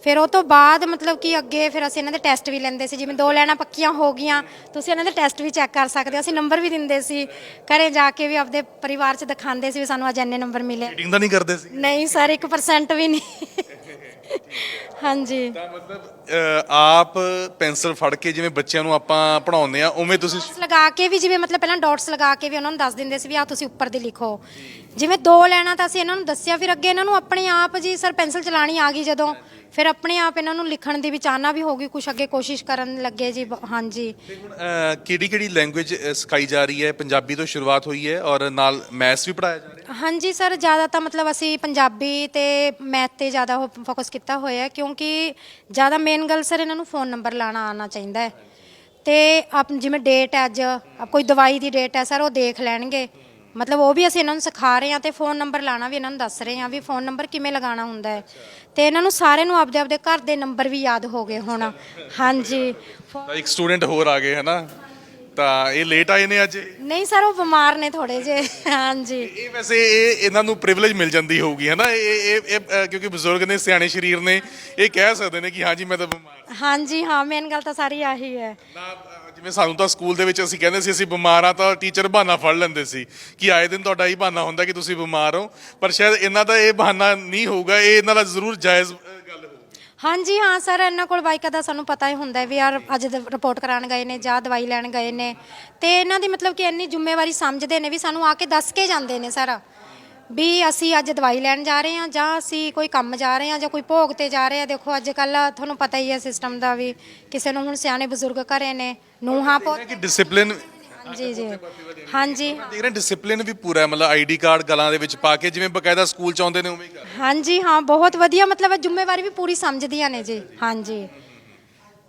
ਫਿਰ ਉਹ ਤੋਂ ਬਾਅਦ ਮਤਲਬ ਕਿ ਅੱਗੇ ਫਿਰ ਅਸੀਂ ਇਹਨਾਂ ਦੇ ਟੈਸਟ ਵੀ ਲੈਂਦੇ ਸੀ। ਜਿਵੇਂ ਦੋ ਲੈਣਾ ਪੱਕੀਆਂ ਹੋ ਗਈਆਂ ਤੁਸੀਂ ਇਹਨਾਂ ਦੇ ਟੈਸਟ ਵੀ ਚੈੱਕ ਕਰ ਸਕਦੇ ਹੋ। ਅਸੀਂ ਨੰਬਰ ਵੀ ਦਿੰਦੇ ਸੀ। ਘਰੇ ਜਾ ਕੇ ਵੀ ਆਪਦੇ ਪਰਿਵਾਰ 'ਚ ਦਿਖਾਉਂਦੇ ਸੀ ਵੀ ਸਾਨੂੰ ਅੱਜ ਇੰਨੇ ਨੰਬਰ ਮਿਲੇ। ਤਾਂ ਨਹੀਂ ਕਰਦੇ ਸੀ? ਨਹੀਂ ਸਰ 1% ਵੀ ਨਹੀਂ। ਹਾਂਜੀ। ਤਾਂ ਮਤਲਬ ਅਹ, ਆਪ ਪੈਨਸਲ ਫੜ ਕੇ ਜਿਵੇਂ ਬੱਚਿਆਂ ਨੂੰ ਆਪਾਂ ਪੜਾਉਂਦੇ ਆ ਉਵੇਂ ਤੁਸੀਂ ਡਾਟਸ ਲਗਾ ਕੇ ਵੀ ਜਿਵੇਂ ਮਤਲਬ ਪਹਿਲਾਂ ਡਾਟਸ ਲਗਾ ਕੇ ਵੀ ਉਹਨਾਂ ਨੂੰ ਦੱਸ ਦਿੰਦੇ ਸੀ ਵੀ ਆ ਤੁਸੀਂ ਉੱਪਰ ਦੀ ਲਿਖੋ। ਜਿਵੇਂ ਦੋ ਲੈਣਾ ਤਾਂ ਅਸੀਂ ਇਹਨਾਂ ਨੂੰ ਦੱਸਿਆ ਫਿਰ ਅੱਗੇ ਇਹਨਾਂ ਨੂੰ ਆਪਣੇ ਆਪ ਜੀ ਸਰ ਪੈਨਸਲ ਚਲਾਣੀ ਆ ਗਈ ਜਦੋਂ। ਫਿਰ ਆਪਣੇ ਆਪ ਇਹਨਾਂ ਨੂੰ ਲਿਖਣ ਦੀ ਵੀ ਚਾਹਨਾ ਵੀ ਹੋ ਗਈ ਕੁਛ ਅੱਗੇ ਕੋਸ਼ਿਸ਼ ਕਰਨ ਲੱਗੇ ਜੀ ਬ- ਹਾਂਜੀ। ਕਿਹੜੀ ਕਿਹੜੀ ਲੈਂਗੁਏਜ ਸਿਖਾਈ ਜਾ ਰਹੀ ਹੈ? ਪੰਜਾਬੀ ਤੋਂ ਸ਼ੁਰੂਆਤ ਹੋਈ ਹੈ ਔਰ ਨਾਲ ਮੈਥਸ ਵੀ ਪੜਾਇਆ ਜਾ ਰਿਹਾ ਹਾਂਜੀ ਸਰ ਜ਼ਿਆਦਾ ਤਾਂ ਮਤਲਬ ਅਸੀਂ ਪੰਜਾਬੀ ਤੇ ਮੈਥ ਤੇ ਜ਼ਿਆਦਾ ਫੋਕਸ ਕੀਤਾ ਹੋਇਆ ਹੈ ਕਿਉਂਕਿ ਜ਼ਿਆਦਾ ਮੇਨ ਗੱਲ ਸਰ ਇਹਨਾਂ ਨੂੰ ਫੋਨ ਨੰਬਰ ਲਾਣਾ ਆਉਣਾ ਚਾਹੀਦਾ ਹੈ। ਤੇ ਆਪ ਜਿਵੇਂ ਡੇਟ ਹੈ ਅੱਜ ਕੋਈ ਦਵਾਈ ਦੀ ਡੇਟ ਹੈ ਸਰ ਉਹ ਦੇਖ ਲੈਣਗੇ। ਮਤਲਬ ਉਹ ਵੀ ਅਸੀਂ ਇਹਨਾਂ ਨੂੰ ਸਿਖਾ ਰਹੇ ਹਾਂ ਤੇ ਫੋਨ ਨੰਬਰ ਲਾਣਾ ਵੀ ਇਹਨਾਂ ਨੂੰ ਦੱਸ ਰਹੇ ਹਾਂ ਵੀ ਫੋਨ ਨੰਬਰ ਕਿਵੇਂ ਲਗਾਉਣਾ ਹੁੰਦਾ ਹੈ। ਤੇ ਇਹਨਾਂ ਨੂੰ ਸਾਰਿਆਂ ਨੂੰ ਆਪਦੇ ਆਪਦੇ ਘਰ ਦੇ ਨੰਬਰ ਵੀ ਯਾਦ ਹੋ ਗਏ ਹੁਣ। ਹਾਂਜੀ। ਫੋ- ਤਾਂ ਇੱਕ ਸਟੂਡੈਂਟ ਹੋਰ ਆ ਗਏ ਹਨਾ? ਤਾਂ ਇਹ ਲੇਟ ਆਏ ਨੇ ਅੱਜ? ਨਹੀਂ ਸਰ ਉਹ ਬਿਮਾਰ ਨੇ ਥੋੜੇ ਜੇ ਹਾਂਜੀ। ਇਹ ਵੈਸੇ ਇਹ ਇਹਨਾਂ ਨੂੰ ਪ੍ਰਿਵਿਲੇਜ ਮਿਲ ਜਾਂਦੀ ਹੋਊਗੀ ਹਨਾ? ਇਹ ਇਹ ਇਹ, ਕਿਉਂਕਿ ਬਜ਼ੁਰਗ ਨੇ ਸਿਆਣੇ ਸ਼ਰੀਰ ਨੇ ਇਹ ਕਹਿ ਸਕਦੇ ਨੇ ਕਿ ਹਾਂਜੀ ਮੈਂ ਤਾਂ ਬਿਮਾਰ। ਹਾਂਜੀ ਹਾਂ ਮੇਨ ਗੱਲ ਤਾਂ ਸਾਰੀ ਆਹੀ ਹੈ। ਨਾ ਜਿਵੇਂ ਸਾਨੂੰ ਤਾਂ ਸਕੂਲ ਦੇ ਵਿੱਚ ਅਸੀਂ ਕਹਿੰਦੇ ਸੀ ਅਸੀਂ ਬਿਮਾਰ ਆ ਤਾਂ ਟੀਚਰ ਬਹਾਨਾ ਫੜ ਲੈਂਦੇ ਸੀ ਕਿ ਆਏ ਦਿਨ ਤੁਹਾਡਾ ਹੀ ਬਹਾਨਾ ਹੁੰਦਾ ਕਿ ਤੁਸੀਂ ਬਿਮਾਰ ਹੋ ਪਰ ਸ਼ਾਇਦ ਇਹਨਾਂ ਦਾ ਇਹ ਬਹਾਨਾ ਨਹੀਂ ਹੋਊਗਾ ਇਹ ਇਹਨਾਂ ਦਾ ਜ਼ਰੂਰ ਜਾਇਜ਼ ਅਹ, ਗੱਲ ਹੋਊਗੀ। ਹਾਂਜੀ ਹਾਂ ਸਰ ਇਹਨਾਂ ਕੋਲ ਬਾਈਕਾਂ ਦਾ ਸਾਨੂੰ ਪਤਾ ਹੀ ਹੁੰਦਾ ਹੈ ਵੀ ਯਾਰ ਅੱਜ ਰਿਪੋਰਟ ਕਰਾਉਣ ਗਏ ਨੇ ਜਾਂ ਦਵਾਈ ਲੈਣ ਗਏ ਨੇ। ਤੇ ਇਹਨਾਂ ਦੀ ਮਤਲਬ ਕਿ ਇੰਨੀ ਜ਼ਿੰਮੇਵਾਰੀ ਸਮਝਦੇ ਨੇ ਵੀ ਸਾਨੂੰ ਆ ਕੇ ਦੱਸ ਕੇ ਜਾਂਦੇ ਨੇ ਸਰ। ਵੀ ਅਸੀਂ ਅੱਜ ਦਵਾਈ ਲੈਣ ਜਾ ਰਹੇ ਹਾਂ ਜਾਂ ਅਸੀਂ ਕੋਈ ਕੰਮ ਜਾ ਰਹੇ ਹਾਂ ਜਾਂ ਕੋਈ ਭੋਗ ਤੇ ਜਾ ਰਹੇ ਹਾਂ। ਦੇਖੋ ਅੱਜ ਕੱਲ ਤੁਹਾਨੂੰ ਪਤਾ ਹੀ ਹੈ ਸਿਸਟਮ ਦਾ ਵੀ ਕਿਸੇ ਨੂੰ ਹੁਣ ਸਿਆਣੇ ਬਜ਼ੁਰਗ ਘਰੇ ਨੇ ਨੂੰਹਾਂ ਪੋ ਕਿ ਡਿਸਪਲਿਨ ਜੀ ਜੀ ਹਾਂਜੀ। ਦੇਖ ਰਹੇ ਡਿਸਪਲਿਨ ਵੀ ਪੂਰਾ ਹੈ ਮਤਲਬ ਆਈਡੀ ਕਾਰਡ ਗਲਾਂ ਦੇ ਵਿੱਚ ਪਾ ਕੇ ਜਿਵੇਂ ਬਕਾਇਦਾ ਸਕੂਲ ਚ ਆਉਂਦੇ ਨੇ ਉਵੇਂ ਹੀ ਕਰ ਹਾਂਜੀ ਹਾਂ ਬਹੁਤ ਵਧੀਆ ਮਤਲਬ ਜ਼ਿੰਮੇਵਾਰੀ ਵੀ ਪੂਰੀ ਸਮਝਦੀਆਂ ਨੇ ਜੀ। ਹਾਂਜੀ।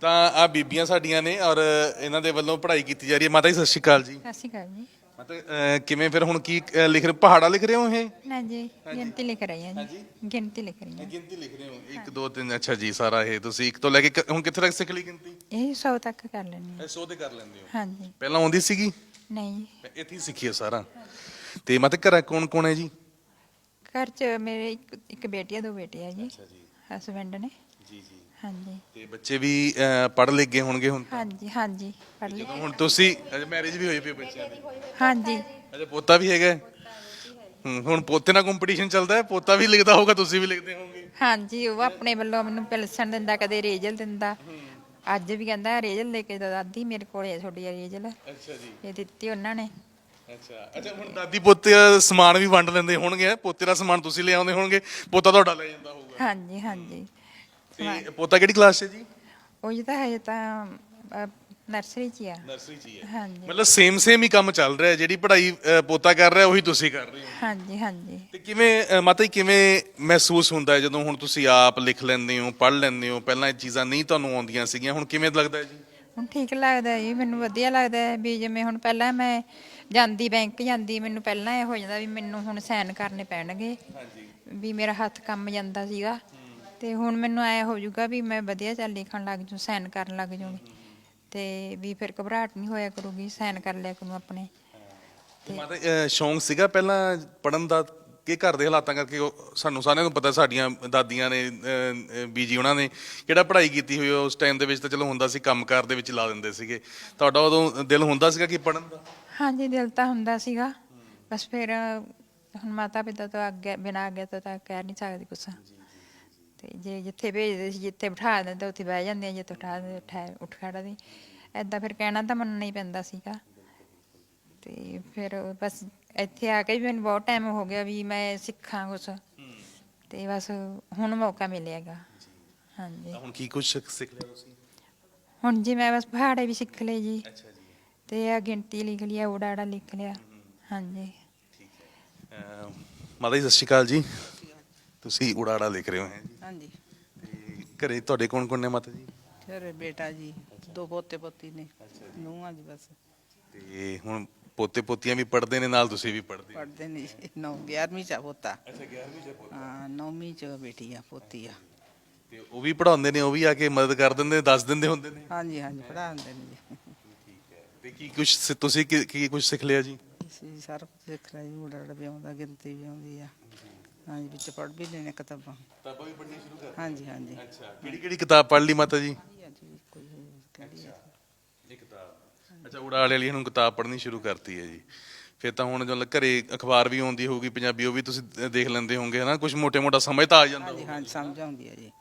ਤਾਂ ਆ ਬੀਬੀਆਂ ਸਾਡੀਆਂ ਨੇ ਔਰ ਇਹਨਾਂ ਦੇ ਵੱਲੋਂ ਪੜ੍ਹਾਈ ਕੀਤੀ ਜਾ ਰਹੀ ਹੈ। ਮਾਤਾ ਜੀ ਸਤਿ ਸ਼੍ਰੀ ਅਕਾਲ ਜੀ। ਸਤਿ ਸ਼੍ਰੀ ਅਕਾਲ ਜੀ। ਮਤਲਬ ਅਹ, ਕਿਵੇਂ ਫਿਰ ਹੁਣ ਕੀ ਅਹ, ਲਿਖ ਰਹੇ ਪਹਾੜਾ ਲਿਖ ਰਹੇ ਹੋ ਇਹ? ਨਾ ਜੀ ਗਿਣਤੀ ਲਿਖ ਰਹੀ ਹਾਂ ਜੀ। ਗਿਣਤੀ ਲਿਖ ਰਹੀ ਹਾਂ। ਗਿਣਤੀ ਲਿਖ ਰਹੇ ਹੋ? 1 2 3 ਅੱਛਾ ਜੀ ਸਾਰਾ ਇਹ ਤੁਸੀਂ ਇੱਕ ਤੋਂ ਲੈ ਕੇ ਕ- ਹੁਣ ਕਿੱਥੇ ਤੱਕ ਸਿੱਖ ਲਈ ਗਿਣਤੀ? ਇਹ 100 ਤੱਕ ਕਰ ਲੈਣੀ ਇਹ 100 ਤੇ ਕਰ ਲੈਂਦੇ ਹੋ? ਹਾਂਜੀ। ਪਹਿਲਾਂ ਆਉਂਦੀ ਸੀਗੀ? ਨਹੀਂ। ਜੀ ਇੱਥੇ ਹੀ ਸਿੱਖੀ ਹੈ ਸਾਰਾ। ਤੇ ਮਤ ਘਰ ਕੌਣ ਕੌਣ ਹੈ ਜੀ? ਘਰ 'ਚ ਮੇਰੇ ਇੱਕ ਇੱਕ ਬੇਟੀ ਆ ਦੋ ਬੇਟੇ ਆ ਜੀ। ਹਸਬੰਡ ਨੇ। ਜੀ ਜੀ। ਹਾਂਜੀ। ਤੇ ਬੱਚੇ ਵੀ ਪੜ੍ਹ ਲਿਖ ਗਏ ਹੋਣਗੇ ਹੁਣ ਹਾਂਜੀ ਹਾਂਜੀ ਪੜ੍ਹ ਜਦੋਂ ਹੁਣ ਤੁਸੀਂ ਮੈਰਿਜ ਵੀ ਹੋਈ ਪਈ ਬੱਚਿਆਂ ਦੀ? ਹਾਂਜੀ। ਅੱਛਾ ਪੋਤਾ ਵੀ ਹੈਗਾ ਹੈ? ਹੂੰ, ਹੁਣ ਪੋਤੇ ਨਾਲ ਕੰਪੀਟੀਸ਼ਨ ਚੱਲਦਾ ਹੈ? ਪੋਤਾ ਵੀ ਲਿਖਦਾ ਹੋਊਗਾ ਤੁਸੀਂ ਵੀ ਲਿਖਦੇ ਹੋਵੋਗੇ? ਹਾਂਜੀ ਉਹ ਆਪਣੇ ਵੱਲੋਂ ਮੈਨੂੰ ਪਿਲਸਣ ਦਿੰਦਾ ਕਦੇ ਰੇਜਲ ਦਿੰਦਾ। ਅੱਜ ਵੀ ਕਹਿੰਦਾ ਰੇਜਲ ਲੈ ਕੇ ਦੋ ਦਾਦੀ ਮੇਰੇ ਕੋਲੇ ਤੁਹਾਡੀ ਰੇਜਲ। ਅੱਛਾ ਜੀ। ਇਹ ਦਿੱਤੀ ਉਹਨਾਂ ਨੇ। ਅੱਛਾ ਅੱਛਾ ਹੁਣ ਦਾਦੀ ਪੋਤੇ ਦਾ ਸਮਾਨ ਵੀ ਵੰਡ ਲੈਂਦੇ ਹੋਣਗੇ ਪੋਤੇ ਦਾ ਸਮਾਨ ਤੁਸੀਂ ਲੈ ਆਉਂਦੇ ਹੋਣਗੇ ਪੋਤਾ ਤੁਹਾਡਾ ਲੈ ਜਾਂਦਾ ਹੋਊਗਾ। ਹਾਂਜੀ ਹਾਂਜੀ। ਤੇ ਪੋਤਾ ਕਿਹੜੀ ਕਲਾਸ 'ਚ ਹੈ ਜੀ ਉਹ ਜਿਹਦਾ ਹੈ ਤਾਂ ਨਰਸਰੀ ਚ ਹੀ ਆ ਨਰਸਰੀ 'ਚ ਹੀ ਹੈ ਹਾਂਜੀ ਮਤਲਬ ਸੇਮ ਸੇਮ ਹੀ ਕੰਮ ਚੱਲ ਰਿਹਾ ਜਿਹੜੀ ਪੜ੍ਹਾਈ ਅ, ਪੋਤਾ ਕਰ ਰਿਹਾ ਉਹੀ ਤੁਸੀਂ ਕਰ ਰਹੇ ਹੋ ਹਾਂਜੀ ਹਾਂਜੀ ਤੇ ਕਿਵੇਂ ਅ, ਮਾਤਾ ਜੀ ਕਿਵੇਂ ਮਹਿਸੂਸ ਹੁੰਦਾ ਹੈ ਜਦੋਂ ਹੁਣ ਤੁਸੀਂ ਆਪ ਲਿਖ ਲੈਂਦੇ ਹੋ ਪੜ੍ਹ ਲੈਂਦੇ ਹੋ ਪਹਿਲਾਂ ਇਹ ਚੀਜ਼ਾਂ ਨਹੀਂ ਤੁਹਾਨੂੰ ਆਉਂਦੀਆਂ ਸੀਗੀਆਂ ਹੁਣ ਕਿਵੇਂ ਲੱਗਦਾ ਹੈ ਜੀ ਹੁਣ ਠੀਕ ਲੱਗਦਾ ਹੈ ਜੀ ਮੈਨੂੰ ਵਧੀਆ ਲੱਗਦਾ ਹੈ ਵੀ ਜਿਵੇਂ ਹੁਣ ਪਹਿਲਾਂ ਮੈਂ ਜਾਂਦੀ ਬੈਂਕ ਜਾਂਦੀ ਮੈਨੂੰ ਪਹਿਲਾਂ ਇਹ ਹੋ ਜਾਂਦਾ ਵੀ ਮੈਨੂੰ ਹੁਣ ਸਾਈਨ ਕਰਨੇ ਪੈਣਗੇ ਵੀ ਮੇਰਾ ਹੱਥ ਕੰਮ ਜਾਂਦਾ ਸੀਗਾ ਤੇ ਹੁਣ ਮੈਨੂੰ ਐ ਹੋ ਜਾਊਗਾ ਵੀ ਮੈਂ ਵਧੀਆ ਚੱਲ ਲਿਖਣ ਲੱਗ ਜੂ ਸਾਈਨ ਕਰਨ ਲੱਗ ਜੂਗੀ। ਤੇ ਵੀ ਫਿਰ ਘਬਰਾਹਟ ਨਹੀਂ ਹੋਇਆ ਕਰੂਗੀ ਸਾਈਨ ਕਰ ਲਿਆ ਕਰੂੰ ਆਪਣੇ। ਤੇ ਮਾਤਾ ਅ, ਸ਼ੌਂਕ ਸੀਗਾ ਪਹਿਲਾਂ ਪੜਨ ਦਾ ਕਿ ਘਰ ਦੇ ਹਾਲਾਤਾਂ ਕਰਕੇ ਉਹ- ਸਾਨੂੰ ਸਾਰਿਆਂ ਨੂੰ ਪਤਾ ਸਾਡੀਆਂ ਦਾਦੀਆਂ ਨੇ ਬੀਜੀ ਉਹਨਾਂ ਨੇ ਕਿਹੜਾ ਪੜ੍ਹਾਈ ਕੀਤੀ ਹੋਈ ਉਸ ਟਾਈਮ ਦੇ ਵਿੱਚ ਤਾਂ ਚਲੋ ਹੁੰਦਾ ਸੀ ਕੰਮਕਾਰ ਦੇ ਵਿੱਚ ਲਾ ਦਿੰਦੇ ਸੀਗੇ। ਤੁਹਾਡਾ ਉਦੋਂ ਦਿਲ ਹੁੰਦਾ ਸੀਗਾ ਕਿ ਪੜਨ ਦਾ? ਹਾਂਜੀ ਦਿਲ ਤਾਂ ਹੁੰਦਾ ਸੀਗਾ। ਬਸ ਫਿਰ ਹੁਣ ਮਾਤਾ ਪਿਤਾ ਤੋਂ ਅੱਗੇ ਬਿਨਾਂ ਅੱਗੇ ਤੋਂ ਤਾਂ ਕਹਿ ਨਹੀਂ ਸਕਦੀ ਕੁਛ। ਤੇ ਜੇ ਜਿੱਥੇ ਭੇਜਦੇ ਸੀ ਜਿੱਥੇ ਬਿਠਾ ਦਿੰਦੇ ਉੱਥੇ ਬਹਿ ਜਾਂਦੇ ਆ ਜਿੱਥੇ ਉਠਾ ਦਿੰਦੇ ਉਠਾ ਉੱਠ ਖੜਦੇ ਐਦਾਂ ਫਿਰ ਕਹਿਣਾ ਤਾਂ ਮੰਨਣਾ ਹੀ ਪੈਂਦਾ ਸੀਗਾ। ਤੇ ਫਿਰ ਬਸ ਇੱਥੇ ਆ ਕੇ ਵੀ ਮੈਨੂੰ ਬਹੁਤ ਟਾਈਮ ਹੋ ਗਿਆ ਵੀ ਮੈਂ ਸਿੱਖਾਂ ਕੁਛ। ਤੇ ਬਸ ਹੁਣ ਮੌਕਾ ਮਿਲਿਆਗਾ ਹਾਂਜੀ। ਤਾਂ ਹੁਣ ਕੀ ਕੁਝ ਸਿੱਖ ਲਿਆ ਤੁਸੀਂ? ਹੁਣ ਜੀ ਮੈਂ ਬਸ ਪਹਾੜੇ ਵੀ ਸਿੱਖ ਲਏ ਜੀ। ਅੱਛਾ ਜੀ। ਤੇ ਆ ਗਿਣਤੀ ਲਿਖ ਲਿਆ ਉਡਾੜਾ ਲਿਖ ਲਿਆ। ਹਾਂਜੀ। ਅਹ ਮਾਤਾ ਜੀ ਸਤਿ ਸ਼੍ਰੀ ਅਕਾਲ ਜੀ। ਤੁਸੀਂ ਉਡਾੜਾ ਲਿਖ ਰਹੇ ਹੋ ਹੈ ਜੀ। ਹਾਂਜੀ। ਤੇ ਘਰੇ ਤੁਹਾਡੇ ਕੌਣ ਕੌਣ ਨੇ ਮਾਤਾ ਜੀ? ਫਿਰ ਬੇਟਾ ਜੀ ਦੋ ਪੋਤੇ ਪੋਤੀ ਨੇ ਨੂੰਹਾਂ ਜੀ ਬਸ। ਤੇ ਹੁਣ ਪੋਤੇ ਪੋਤੀਆਂ ਵੀ ਪੜ੍ਹਦੇ ਨੇ ਨਾਲ ਤੁਸੀਂ ਵੀ ਪੜ੍ਹਦੇ ਹੋ। ਪੜਦੇ ਨੇ ਜੀ। ਨੌ 11ਵੀਂ ਚ ਆ ਪੋਤਾ। ਅੱਛਾ 11ਵੀਂ ਚ ਪੋਤਾ। ਹਾਂ ਨੌਵੀਂ ਚ ਬੇਟੀ ਆ ਪੋਤੀ ਆ ਤੇ ਉਹ ਵੀ ਪੜਾਉਂਦੇ ਨੇ ਉਹ ਵੀ ਆ ਕੇ ਮਦਦ ਕਰ ਦਿੰਦੇ ਨੇ ਦੱਸ ਦਿੰਦੇ ਹੁੰਦੇ ਨੇ? ਹਾਂਜੀ ਹਾਂਜੀ ਪੜਾਉਂਦੇ ਨੇ ਜੀ। ਤੇ ਕੀ ਕੁਝ ਤੁਸੀਂ ਕੀ ਕੀ ਕੁਝ ਸਿੱਖ ਲਿਆ ਜੀ? ਅਸੀਂ ਸਾਰਾ ਕੁਝ ਸਿੱਖ ਲਿਆ ਜੀ ਉਡੜ ਵੀ ਆਉਂਦਾ ਗਿਣਤੀ ਵੀ ਆਉਂਦੀ ਆ। ਹਾਂਜੀ ਵਿੱਚ ਪੜ ਵੀ ਲੈਣੇ ਕਿਤਾਬਾਂ। ਕਿਤਾਬਾਂ ਵੀ ਪੜ੍ਹਨੀਆਂ ਸ਼ੁਰੂ ਕਰ ਹਾਂਜੀ ਹਾਂਜੀ। ਅੱਛਾ ਕਿਹੜੀ ਕਿਹੜੀ ਕਿਤਾਬ ਪੜ੍ਹ ਲਈ ਮਾਤਾ ਜੀ? ਹਾਂਜੀ ਕੋਈ ਕਿਹੜੀ ਆ? ਇਹ ਕਿਤਾਬ। ਅੱਛਾ ਉਡਾੜ ਵਾਲੀ ਨੂੰ ਕਿਤਾਬ ਪੜ੍ਹਨੀ ਸ਼ੁਰੂ ਕਰਤੀ ਹੈ ਜੀ। ਫਿਰ ਤਾਂ ਹੁਣ ਜਦੋਂ ਘਰੇ ਅਖਬਾਰ ਵੀ ਆਉਂਦੀ ਹੋਊਗੀ ਪੰਜਾਬੀ ਉਹ ਵੀ ਤੁਸੀਂ ਦ- ਦੇਖ ਲੈਂਦੇ ਹੋਵੋਗੇ ਹਨਾ? ਕੁਝ ਮੋਟੇ ਮੋਟਾ ਸਮਝ ਤਾਂ ਆ ਜਾਂਦਾ ਹਾਂਜੀ ਹਾਂਜੀ ਸਮਝ ਆਉਂਦੀ ਆ ਜੀ।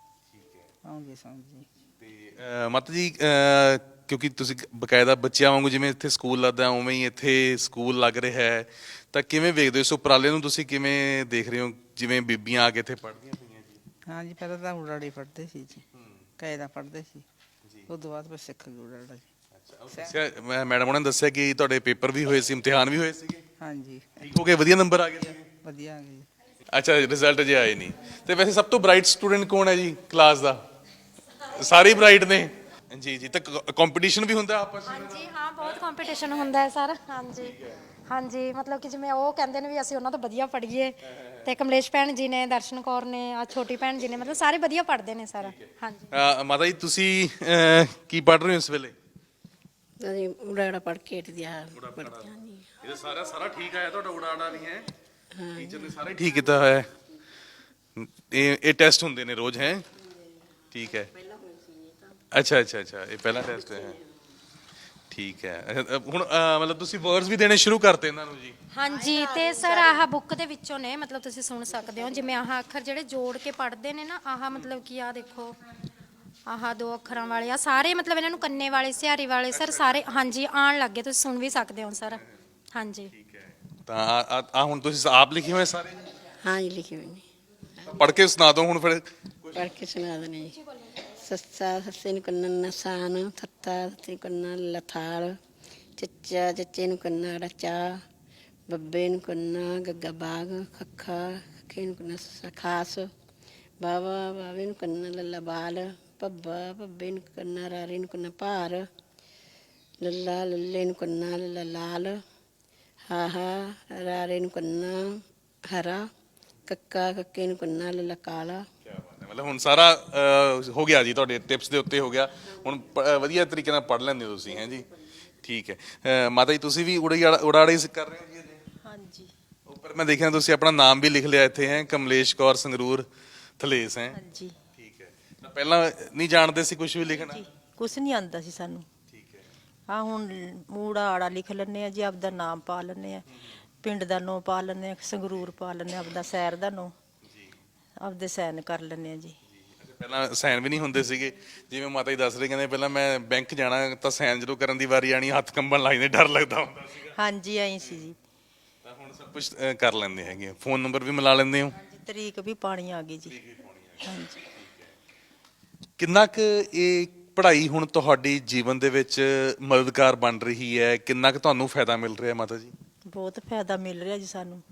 ਆਉਂਦੀ ਆ ਸਮਝ ਜੀ। ਤੇ ਅਹ, ਮਾਤਾ ਜੀ ਅਹ, ਕਿਉਂਕਿ ਤੁਸੀਂ ਬਕਾਇਦਾ ਬੱਚਿਆਂ ਵਾਂਗੂ ਜਿਵੇਂ ਇੱਥੇ ਸਕੂਲ ਲੱਗਦਾ ਉਵੇਂ ਹੀ ਇੱਥੇ ਸਕੂਲ ਲੱਗ ਰਿਹਾ ਹੈ। ਤਾਂ ਕਿਵੇਂ ਵੇਖਦੇ ਹੋ? ਇਸ ਉਪਰਾਲੇ ਨੂੰ ਤੁਸੀਂ ਕਿਵੇਂ ਦੇਖ ਰਹੇ ਹੋ? ਜਿਵੇਂ ਬੀਬੀਆਂ ਆ ਕੇ ਇੱਥੇ ਪੜ੍ਹਦੀਆਂ ਪਈਆਂ ਜੀ। ਹਾਂਜੀ ਪਹਿਲਾਂ ਤਾਂ ਉਡਾੜੀ ਪੜਦੇ ਸੀ ਜੀ। ਕਾਇਦਾ ਪੜਦੇ ਸੀ। ਉਸ ਤੋਂ ਬਾਅਦ ਫਿਰ ਸਿੱਖ ਗਏ ਉਡਾੜਾ। ਜੀ ਮੈਂ- ਮੈਡਮ ਉਹਨਾਂ ਨੇ ਦੱਸਿਆ ਕਿ ਤੁਹਾਡੇ ਪੇਪਰ ਵੀ ਹੋਏ ਸੀ ਇਮਤਿਹਾਨ ਵੀ ਹੋਏ ਸੀਗੇ? ਹਾਂਜੀ ਠੀਕ ਹੋ ਗਏ? ਵਧੀਆ ਨੰਬਰ ਆ ਗਏ ਸੀਗੇ? ਵਧੀਆ ਆ ਗਈ ਅੱਛਾ ਰਿਜ਼ਲਟ ਜੇ ਆਏ ਨਹੀਂ। ਤੇ ਵੈਸੇ ਸਭ ਤੋਂ ਬ੍ਰਾਈਟ ਸਟੂਡੈਂਟ ਕੌਣ ਹੈ ਜੀ ਕਲਾਸ ਦਾ? ਸਾਰੇ ਬ੍ਰਾਈਟ ਨੇ। ਜੀ ਜੀ। ਤਾਂ ਕੰਪੀਟੀਸ਼ਨ ਵੀ ਹੁੰਦਾ ਆਪਸ ਵਿੱਚ? ਹਾਂਜੀ ਹਾਂ ਬਹੁਤ ਕੰਪੀਟੀਸ਼ਨ ਹੁੰਦਾ ਹੈ ਸਰ। ਹਾਂਜੀ। ਹਾਂਜੀ ਮਤਲਬ ਕਿ ਜਿਵੇਂ ਉਹ ਕਹਿੰਦੇ ਨੇ ਵੀ ਅਸੀਂ ਉਹਨਾਂ ਤੋਂ ਵਧੀਆ ਪੜ੍ਹੀਏ। ਤੇ ਕਮਲੇਸ਼ ਭੈਣ ਜੀ ਨੇ ਦਰਸ਼ਨ ਕੌਰ ਨੇ ਆ ਛੋਟੀ ਭੈਣ ਜੀ ਨੇ ਮਤਲਬ ਸਾਰੇ ਵਧੀਆ ਪੜ੍ਹਦੇ ਨੇ ਸਰ। ਹਾਂਜੀ। ਮਾਤਾ ਜੀ ਤੁਸੀਂ ਅਹ, ਕੀ ਪੜ੍ਹ ਰਹੇ ਹੋ ਇਸ ਵੇਲੇ? ਅਸੀਂ ਉਡਾੜਾ ਪੜ ਕੇ ਹਟ ਗਿਆ ਨਹੀਂ ਇਹ ਸਾਰਾ ਸਾਰਾ ਠੀਕ ਆਇਆ ਤੁਹਾਡਾ ਉਡਾੜਾ ਨਹੀਂ ਹੈ? ਟੀਚਰ ਨੇ ਸਾਰਾ ਠੀਕ ਕੀਤਾ ਹੋਇਆ ਹੈ। ਇਹ ਇਹ ਟੈਸਟ ਹੁੰਦੇ ਨੇ ਰੋਜ਼ ਹੈ? ਠੀਕ ਹੈ। ਅੱਛਾ ਅੱਛਾ ਅੱਛਾ ਇਹ ਪਹਿਲਾ ਟੈਸਟ ਹੈ ਠੀਕ ਹੈ। ਹੁਣ ਮਤਲਬ ਤੁਸੀਂ ਵਰਡਸ ਵੀ ਦੇਣੇ ਸ਼ੁਰੂ ਕਰਤੇ ਇਹਨਾਂ ਨੂੰ ਜੀ। ਹਾਂਜੀ ਤੇ ਸਰ ਆਹ ਬੁੱਕ ਦੇ ਵਿੱਚੋਂ ਨੇ ਮਤਲਬ ਤੁਸੀਂ ਸੁਣ ਸਕਦੇ ਹੋ ਜਿਵੇਂ ਆਹ ਅੱਖਰ ਜਿਹੜੇ ਜੋੜ ਕੇ ਪੜ੍ਹਦੇ ਨੇ ਨਾ ਆਹ ਮਤਲਬ ਕੀ ਆ ਦੇਖੋ ਆਹ ਦੋ ਅੱਖਰਾਂ ਵਾਲੇ ਆ ਸਾਰੇ ਮਤਲਬ ਇਹਨਾਂ ਨੂੰ ਕੰਨੇ ਵਾਲੇ ਸਿਹਾਰੀ ਵਾਲੇ ਸਰ ਸਾਰੇ ਹਾਂਜੀ ਆਣ ਲੱਗੇ ਤੁਸੀਂ ਸੁਣ ਵੀ ਸਕਦੇ ਹੋ ਸਰ। ਹਾਂਜੀ। ਤਾਂ ਆ- ਆ ਆ ਹੁਣ ਤੁਸੀਂ ਆਪ ਲਿਖੇ ਹੋਏ ਸਾਰੇ? ਹਾਂ ਜੀ ਲਿਖੇ ਹੋਏ ਨੇ। ਪੜ੍ਹ ਕੇ ਸੁਣਾ ਦਿਓ ਹੁਣ ਫਿਰ। ਪੜ ਕੇ ਸੁਣਾ ਦਨੇ ਜੀ। ਸੱਸਾ ਸੱਸੇ ਨੂੰ ਕੰਨਾ ਨਸਾਨ ਥੱਤਾ ਥੱਤੇ ਕੰਨਾ ਲਥਾਲ ਚੱਚਾ ਚੱਚੇ ਨੂੰ ਕੰਨਾ ਰਚਾ ਬੱਬੇ ਨੂੰ ਕੰਨਾ ਗੱਗਾ ਬਾਗ ਖੱਖਾ ਖੱਖੇ ਨੂੰ ਕੰਨਾ ਸ- ਖਾਸ ਬਾਵਾ ਬਾਵੇ ਨੂੰ ਕੰਨਾ ਲੱਲਾ ਬਾਲ ਭੱਬਾ ਭੱਬੇ ਨੂੰ ਕੰਨਾ ਰਾਰੇ ਨੂੰ ਕੰਨਾ ਭਾਰ ਲੱਲਾ ਲੱਲੇ ਨੂੰ ਕੰਨਾ ਲੱਲਾ ਲਾਲ ਹਾਹਾ ਰਾਰੇ ਨੂੰ ਕੰਨਾ ਹਰਾ ਕੱਕਾ ਕੱਕੇ ਨੂੰ ਕੰਨਾ ਲੱਲਾ ਕਾਲਾ ਮਤਲਬ ਹੁਣ ਸਾਰਾ ਅਹ, ਹੋ ਗਿਆ ਜੀ ਤੁਹਾਡੇ ਟਿਪਸ ਦੇ ਉੱਤੇ ਹੋ ਗਿਆ। ਹੁਣ ਪ- ਅਹ, ਵਧੀਆ ਤਰੀਕੇ ਨਾਲ ਪੜ੍ਹ ਲੈਂਦੇ ਹੋ ਤੁਸੀਂ ਹੈ ਜੀ? ਠੀਕ ਹੈ। ਅਹ, ਮਾਤਾ ਜੀ ਤੁਸੀਂ ਵੀ ਉੜਾਈ ਉੜਾੜੇ ਕਰ ਰਹੇ ਹੋ ਜੀ ਅਜੇ ਹਾਂਜੀ। ਉੱਪਰ ਮੈਂ ਦੇਖਿਆ ਤੁਸੀਂ ਆਪਣਾ ਨਾਮ ਵੀ ਲਿਖ ਲਿਆ ਇੱਥੇ ਹੈ ਕਮਲੇਸ਼ ਕੌਰ ਸੰਗਰੂਰ ਥਲੇਸ ਹੈ? ਹਾਂਜੀ। ਠੀਕ ਹੈ। ਤਾਂ ਪਹਿਲਾਂ ਨਹੀਂ ਜਾਣਦੇ ਸੀ ਕੁਝ ਵੀ ਲਿਖਣਾ? ਜੀ ਕੁਛ ਨਹੀਂ ਆਂਦਾ ਸੀ ਸਾਨੂੰ। ਠੀਕ ਹੈ। ਆ ਹੁਣ ਮੂੜਾ ਆੜਾ ਲਿਖ ਲੈਣੇ ਆ ਜੀ ਆਪਦਾ ਨਾਮ ਪਾ ਲੈਣੇ ਆ। ਪਿੰਡ ਦਾ ਨਾਂ ਪਾ ਲੈਣੇ ਆ ਸੰਗਰੂਰ ਪਾ ਲੈਣੇ ਆ ਆਪਦਾ ਸ਼ਹਿਰ ਦਾ ਨਾਂ। ਆਪਦੇ ਸਾਈਨ ਕਰ ਲੈਣੇ ਆ ਜੀ। ਪਹਿਲਾਂ ਸਾਈਨ ਵੀ ਨਹੀਂ ਹੁੰਦੇ ਸੀਗੇ। ਜਿਵੇਂ ਮਾਤਾ ਜੀ ਦੱਸ ਰਹੇ ਕਹਿੰਦੇ ਪਹਿਲਾਂ ਮੈਂ ਬੈਂਕ ਜਾਣਾ ਤਾਂ ਸਾਈਨ ਜਦੋਂ ਕਰਨ ਦੀ ਵਾਰੀ ਆਣੀ ਹੱਥ ਕੰਬਣ ਲੱਗ ਜਾਂਦੇ ਡਰ ਲੱਗਦਾ ਹੁੰਦਾ ਸੀਗਾ। ਹਾਂਜੀ ਐਂ ਸੀ ਜੀ। ਤਾਂ ਹੁਣ ਸਭ ਕੁਝ ਕਰ ਲੈਂਦੇ ਹੈਗੇ ਫੋਨ ਨੰਬਰ ਵੀ ਮਿਲਾ ਲੈਂਦੇ ਹੋ? ਹਾਂਜੀ, ਤਰੀਕ ਵੀ ਪਾਣੀ ਆ ਗਈ ਜੀ। ਹਾਂਜੀ। ਕਿੰਨਾ ਕੁ ਇਹ ਪੜ੍ਹਾਈ ਹੁਣ ਤੁਹਾਡੀ ਜੀਵਨ ਦੇ ਵਿੱਚ ਮਦਦਗਾਰ ਬਣ ਰਹੀ ਹੈ? ਕਿੰਨਾ ਕੁ ਤੁਹਾਨੂੰ ਫਾਇਦਾ ਮਿਲ ਰਿਹਾ ਮਾਤਾ ਜੀ? ਬਹੁਤ ਫਾਇਦਾ ਮਿਲ ਰਿਹਾ ਜੀ ਸਾਨੂੰ।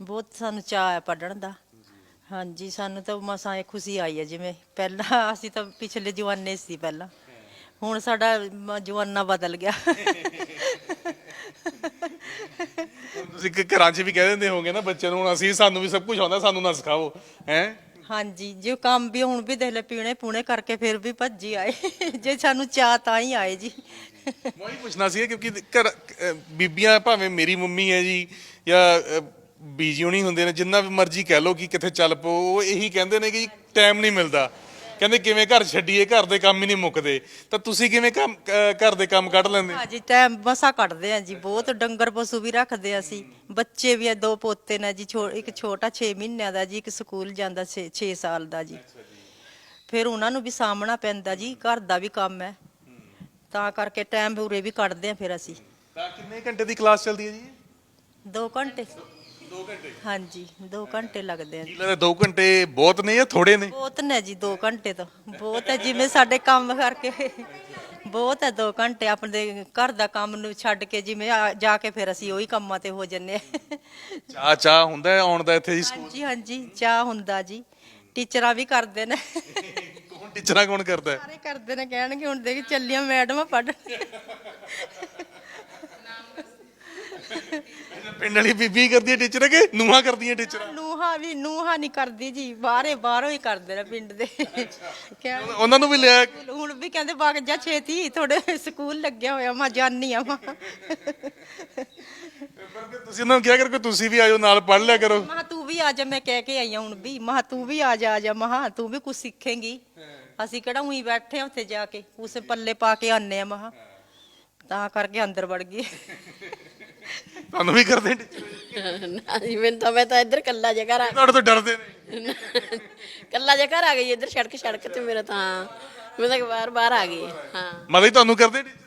ਬਹੁਤ ਸਾਨੂੰ ਚਾਅ ਹੈ ਪੜਨ ਦਾ। ਹਾਂਜੀ ਸਾਨੂੰ ਤਾਂ ਮਸਾਂ ਇਹ ਖੁਸ਼ੀ ਆਈ ਹੈ ਜਿਵੇਂ ਪਹਿਲਾਂ ਅਸੀਂ ਤਾਂ ਪਿਛਲੇ ਜਵਾਨੇ ਸੀ ਪਹਿਲਾਂ। ਹੁਣ ਸਾਡਾ ਮ- ਜਵਾਨਾ ਬਦਲ ਗਿਆ। ਹੁਣ ਤੁਸੀਂ ਘ- ਘਰਾਂ 'ਚ ਵੀ ਕਹਿ ਦਿੰਦੇ ਹੋਗੇ ਨਾ ਬੱਚਿਆਂ ਨੂੰ ਹੁਣ ਅਸੀਂ ਸਾਨੂੰ ਵੀ ਸਭ ਕੁਝ ਆਉਂਦਾ ਸਾਨੂੰ ਨਾ ਸਿਖਾਓ ਹੈ? ਹਾਂਜੀ ਜੋ ਕੰਮ ਵੀ ਹੁਣ ਵੀ ਦੇਖ ਲੈ ਪੀਣੇ ਪੂਣੇ ਕਰਕੇ ਫਿਰ ਵੀ ਭੱਜੀ ਆਏ। ਜੇ ਸਾਨੂੰ ਚਾਹ ਤਾਂ ਹੀ ਆਏ ਜੀ। ਮੈਂ ਪੁੱਛਣਾ ਸੀ ਕਿਉਂਕਿ ਘਰ ਅ, ਬੀਬੀਆਂ ਭਾਵੇਂ ਮੇਰੀ ਮੰਮੀ ਹੈ ਜੀ ਜਾਂ ਬੀਜੀ ਹੋਣੀ ਹੁੰਦੇ ਨੇ ਜਿੰਨਾ ਵੀ ਮਰਜ਼ੀ ਕਹਿ ਲਓ ਕਿ ਕਿੱਥੇ ਚੱਲ ਪੋ ਉਹ ਇਹੀ ਕਹਿੰਦੇ ਨੇ ਕਿ ਟਾਈਮ ਨਹੀਂ ਮਿਲਦਾ। ਕਹਿੰਦੇ ਕਿਵੇਂ ਘਰ ਛੱਡੀਏ ਘਰ ਦੇ ਕੰਮ ਹੀ ਨਹੀਂ ਮੁੱਕਦੇ। ਤਾਂ ਤੁਸੀਂ ਕਿਵੇਂ ਕੰਮ ਘਰ ਦੇ ਕੰਮ ਕੱਢ ਲੈਂਦੇ? ਹਾਂਜੀ ਟਾਈਮ ਮਸਾ ਕੱਢਦੇ ਆ ਜੀ ਬਹੁਤ ਡੰਗਰ ਪਸ਼ੂ ਵੀ ਰੱਖਦੇ ਆ ਅਸੀਂ। ਬੱਚੇ ਵੀ ਆ ਦੋ ਪੋਤੇ ਨੇ ਜੀ ਛੋ- ਇੱਕ ਛੋਟਾ 6 ਮਹੀਨਿਆਂ ਦਾ ਜੀ ਇੱਕ ਸਕੂਲ ਜਾਂਦਾ 6 ਸਾਲ ਦਾ ਜੀ। ਫਿਰ ਉਹਨਾਂ ਨੂੰ ਵੀ ਸਾਹਮਣਾ ਪੈਂਦਾ ਜੀ ਘਰ ਦਾ ਵੀ ਕੰਮ ਹੈ। ਤਾਂ ਕਰਕੇ ਟਾਈਮ ਉਰੇ ਵੀ ਕੱਢਦੇ ਆ ਫਿਰ ਅਸੀਂ। ਤਾਂ ਕਿੰਨੇ ਘੰਟੇ ਦੀ ਕਲਾਸ ਚੱਲਦੀ ਹੈ ਜੀ 2 ਘੰਟੇ। 2 ਘੰਟੇ? ਹਾਂਜੀ 2 ਘੰਟੇ ਲੱਗਦੇ ਆ ਜੀ ਕੀ ਲੱਗਦਾ 2 ਘੰਟੇ ਬਹੁਤ ਨੇ ਜਾਂ ਥੋੜੇ ਨੇ? ਬਹੁਤ ਨੇ ਜੀ 2 ਘੰਟੇ ਤਾਂ। ਬਹੁਤ ਹੈ ਜਿਵੇਂ ਸਾਡੇ ਕੰਮ ਕਰਕੇ। ਬਹੁਤ ਹੈ 2 ਘੰਟੇ ਆਪਣੇ ਘਰ ਦਾ ਕੰਮ ਨੂੰ ਛੱਡ ਕੇ ਜਿਵੇਂ ਆ- ਜਾ ਕੇ ਫਿਰ ਅਸੀਂ ਉਹੀ ਕੰਮਾਂ ਤੇ ਹੋ ਜੰਨੇ ਚਾਹ ਚਾਹ ਹੁੰਦਾ ਹੈ ਆਉਣ ਦਾ ਇੱਥੇ ਜੀ ਸਕੂਲ? ਹਾਂਜੀ ਹਾਂਜੀ ਚਾਹ ਹੁੰਦਾ ਜੀ। ਟੀਚਰਾਂ ਵੀ ਕਰਦੇ ਨੇ। ਕੌਣ ਟੀਚਰਾਂ ਕੌਣ ਕਰਦਾ ਹੈ? ਸਾਰੇ ਕਰਦੇ ਨੇ ਕਹਿਣਗੇ ਹੁਣ ਦੇਖ ਚੱਲੀਆਂ ਮੈਡਮਾਂ ਪੜ ਪਿੰਡ ਵਾਲੀ ਬੀਬੀ ਕਰਦੀ ਹੈ ਟੀਚਰ ਕਿ ਨੂੰਹਾਂ ਕਰਦੀਆਂ ਟੀਚਰਾਂ? ਨੂਹਾ ਵੀ ਨੂਹਾ ਨਹੀਂ ਕਰਦੀ ਜੀ ਬਾਹਰੇ ਬਾਹਰੋਂ ਹੀ ਕਰਦੇ ਨੇ ਪਿੰਡ ਦੇ। ਉਹਨਾਂ ਨੂੰ ਵੀ ਲਿਆ ਹੁਣ ਵੀ ਕਹਿੰਦੇ ਬਾਗ ਜਾ ਛੇਤੀ ਥੋੜੇ ਸਕੂਲ ਲੱਗਿਆ ਹੋਇਆ ਮੈਂ ਜਾਣੀ ਆ ਮਾਂ ਤੁਸੀਂ ਉਹਨਾਂ ਨੂੰ ਕਿਹਾ ਕਰ ਕਿ ਤੁਸੀਂ ਵੀ ਆਇਓ ਨਾਲ ਪੜ੍ਹ ਲਿਆ ਕਰੋ। ਮਹਾ ਤੂੰ ਵੀ ਆ ਜਾ ਮੈਂ ਕਹਿ ਕੇ ਆਈ ਹਾਂ ਹੁਣ ਵੀ। ਮਹਾ ਤੂੰ ਵੀ ਆ ਜਾ ਆ ਜਾ ਮਹਾ ਤੂੰ ਵੀ ਕੁਝ ਸਿੱਖੇਂਗੀ। ਅਸੀਂ ਕਿਹੜਾ ਉਹੀ ਬੈਠੇ ਆ ਉੱਥੇ ਜਾ ਕੇ ਉਸੇ ਪੱਲੇ ਪਾ ਕੇ ਆਨੇ ਆ ਮਹਾ। ਤਾਂ ਕਰਕੇ ਅੰਦਰ ਵੜ ਗਏ। ਤੁਹਾਨੂੰ ਵੀ ਕਰਦੇ ਟੀਚਰ ਨਾ ਜੀ ਮੈਨੂੰ ਤਾਂ ਮੈਂ ਤਾਂ ਇੱਧਰ ਕੱਲਾ ਜਿਹਾ ਘਰ ਆ ਤੁਹਾਡੇ ਤੋਂ ਡਰਦੇ ਨੇ। ਕੱਲਾ ਜਿਹਾ ਘਰ ਆ ਗਈ ਇੱਧਰ ਸੜਕ ਸੜਕ ਤੇ ਮੇਰਾ ਤਾਂ ਮੈਂ ਤਾਂ ਬਾਹਰ ਬਾਹਰ ਆ ਗਈ ਹਾਂ। ਮਤਲਬ ਤੁਹਾਨੂੰ ਕਰਦੇ ਟੀਚਰ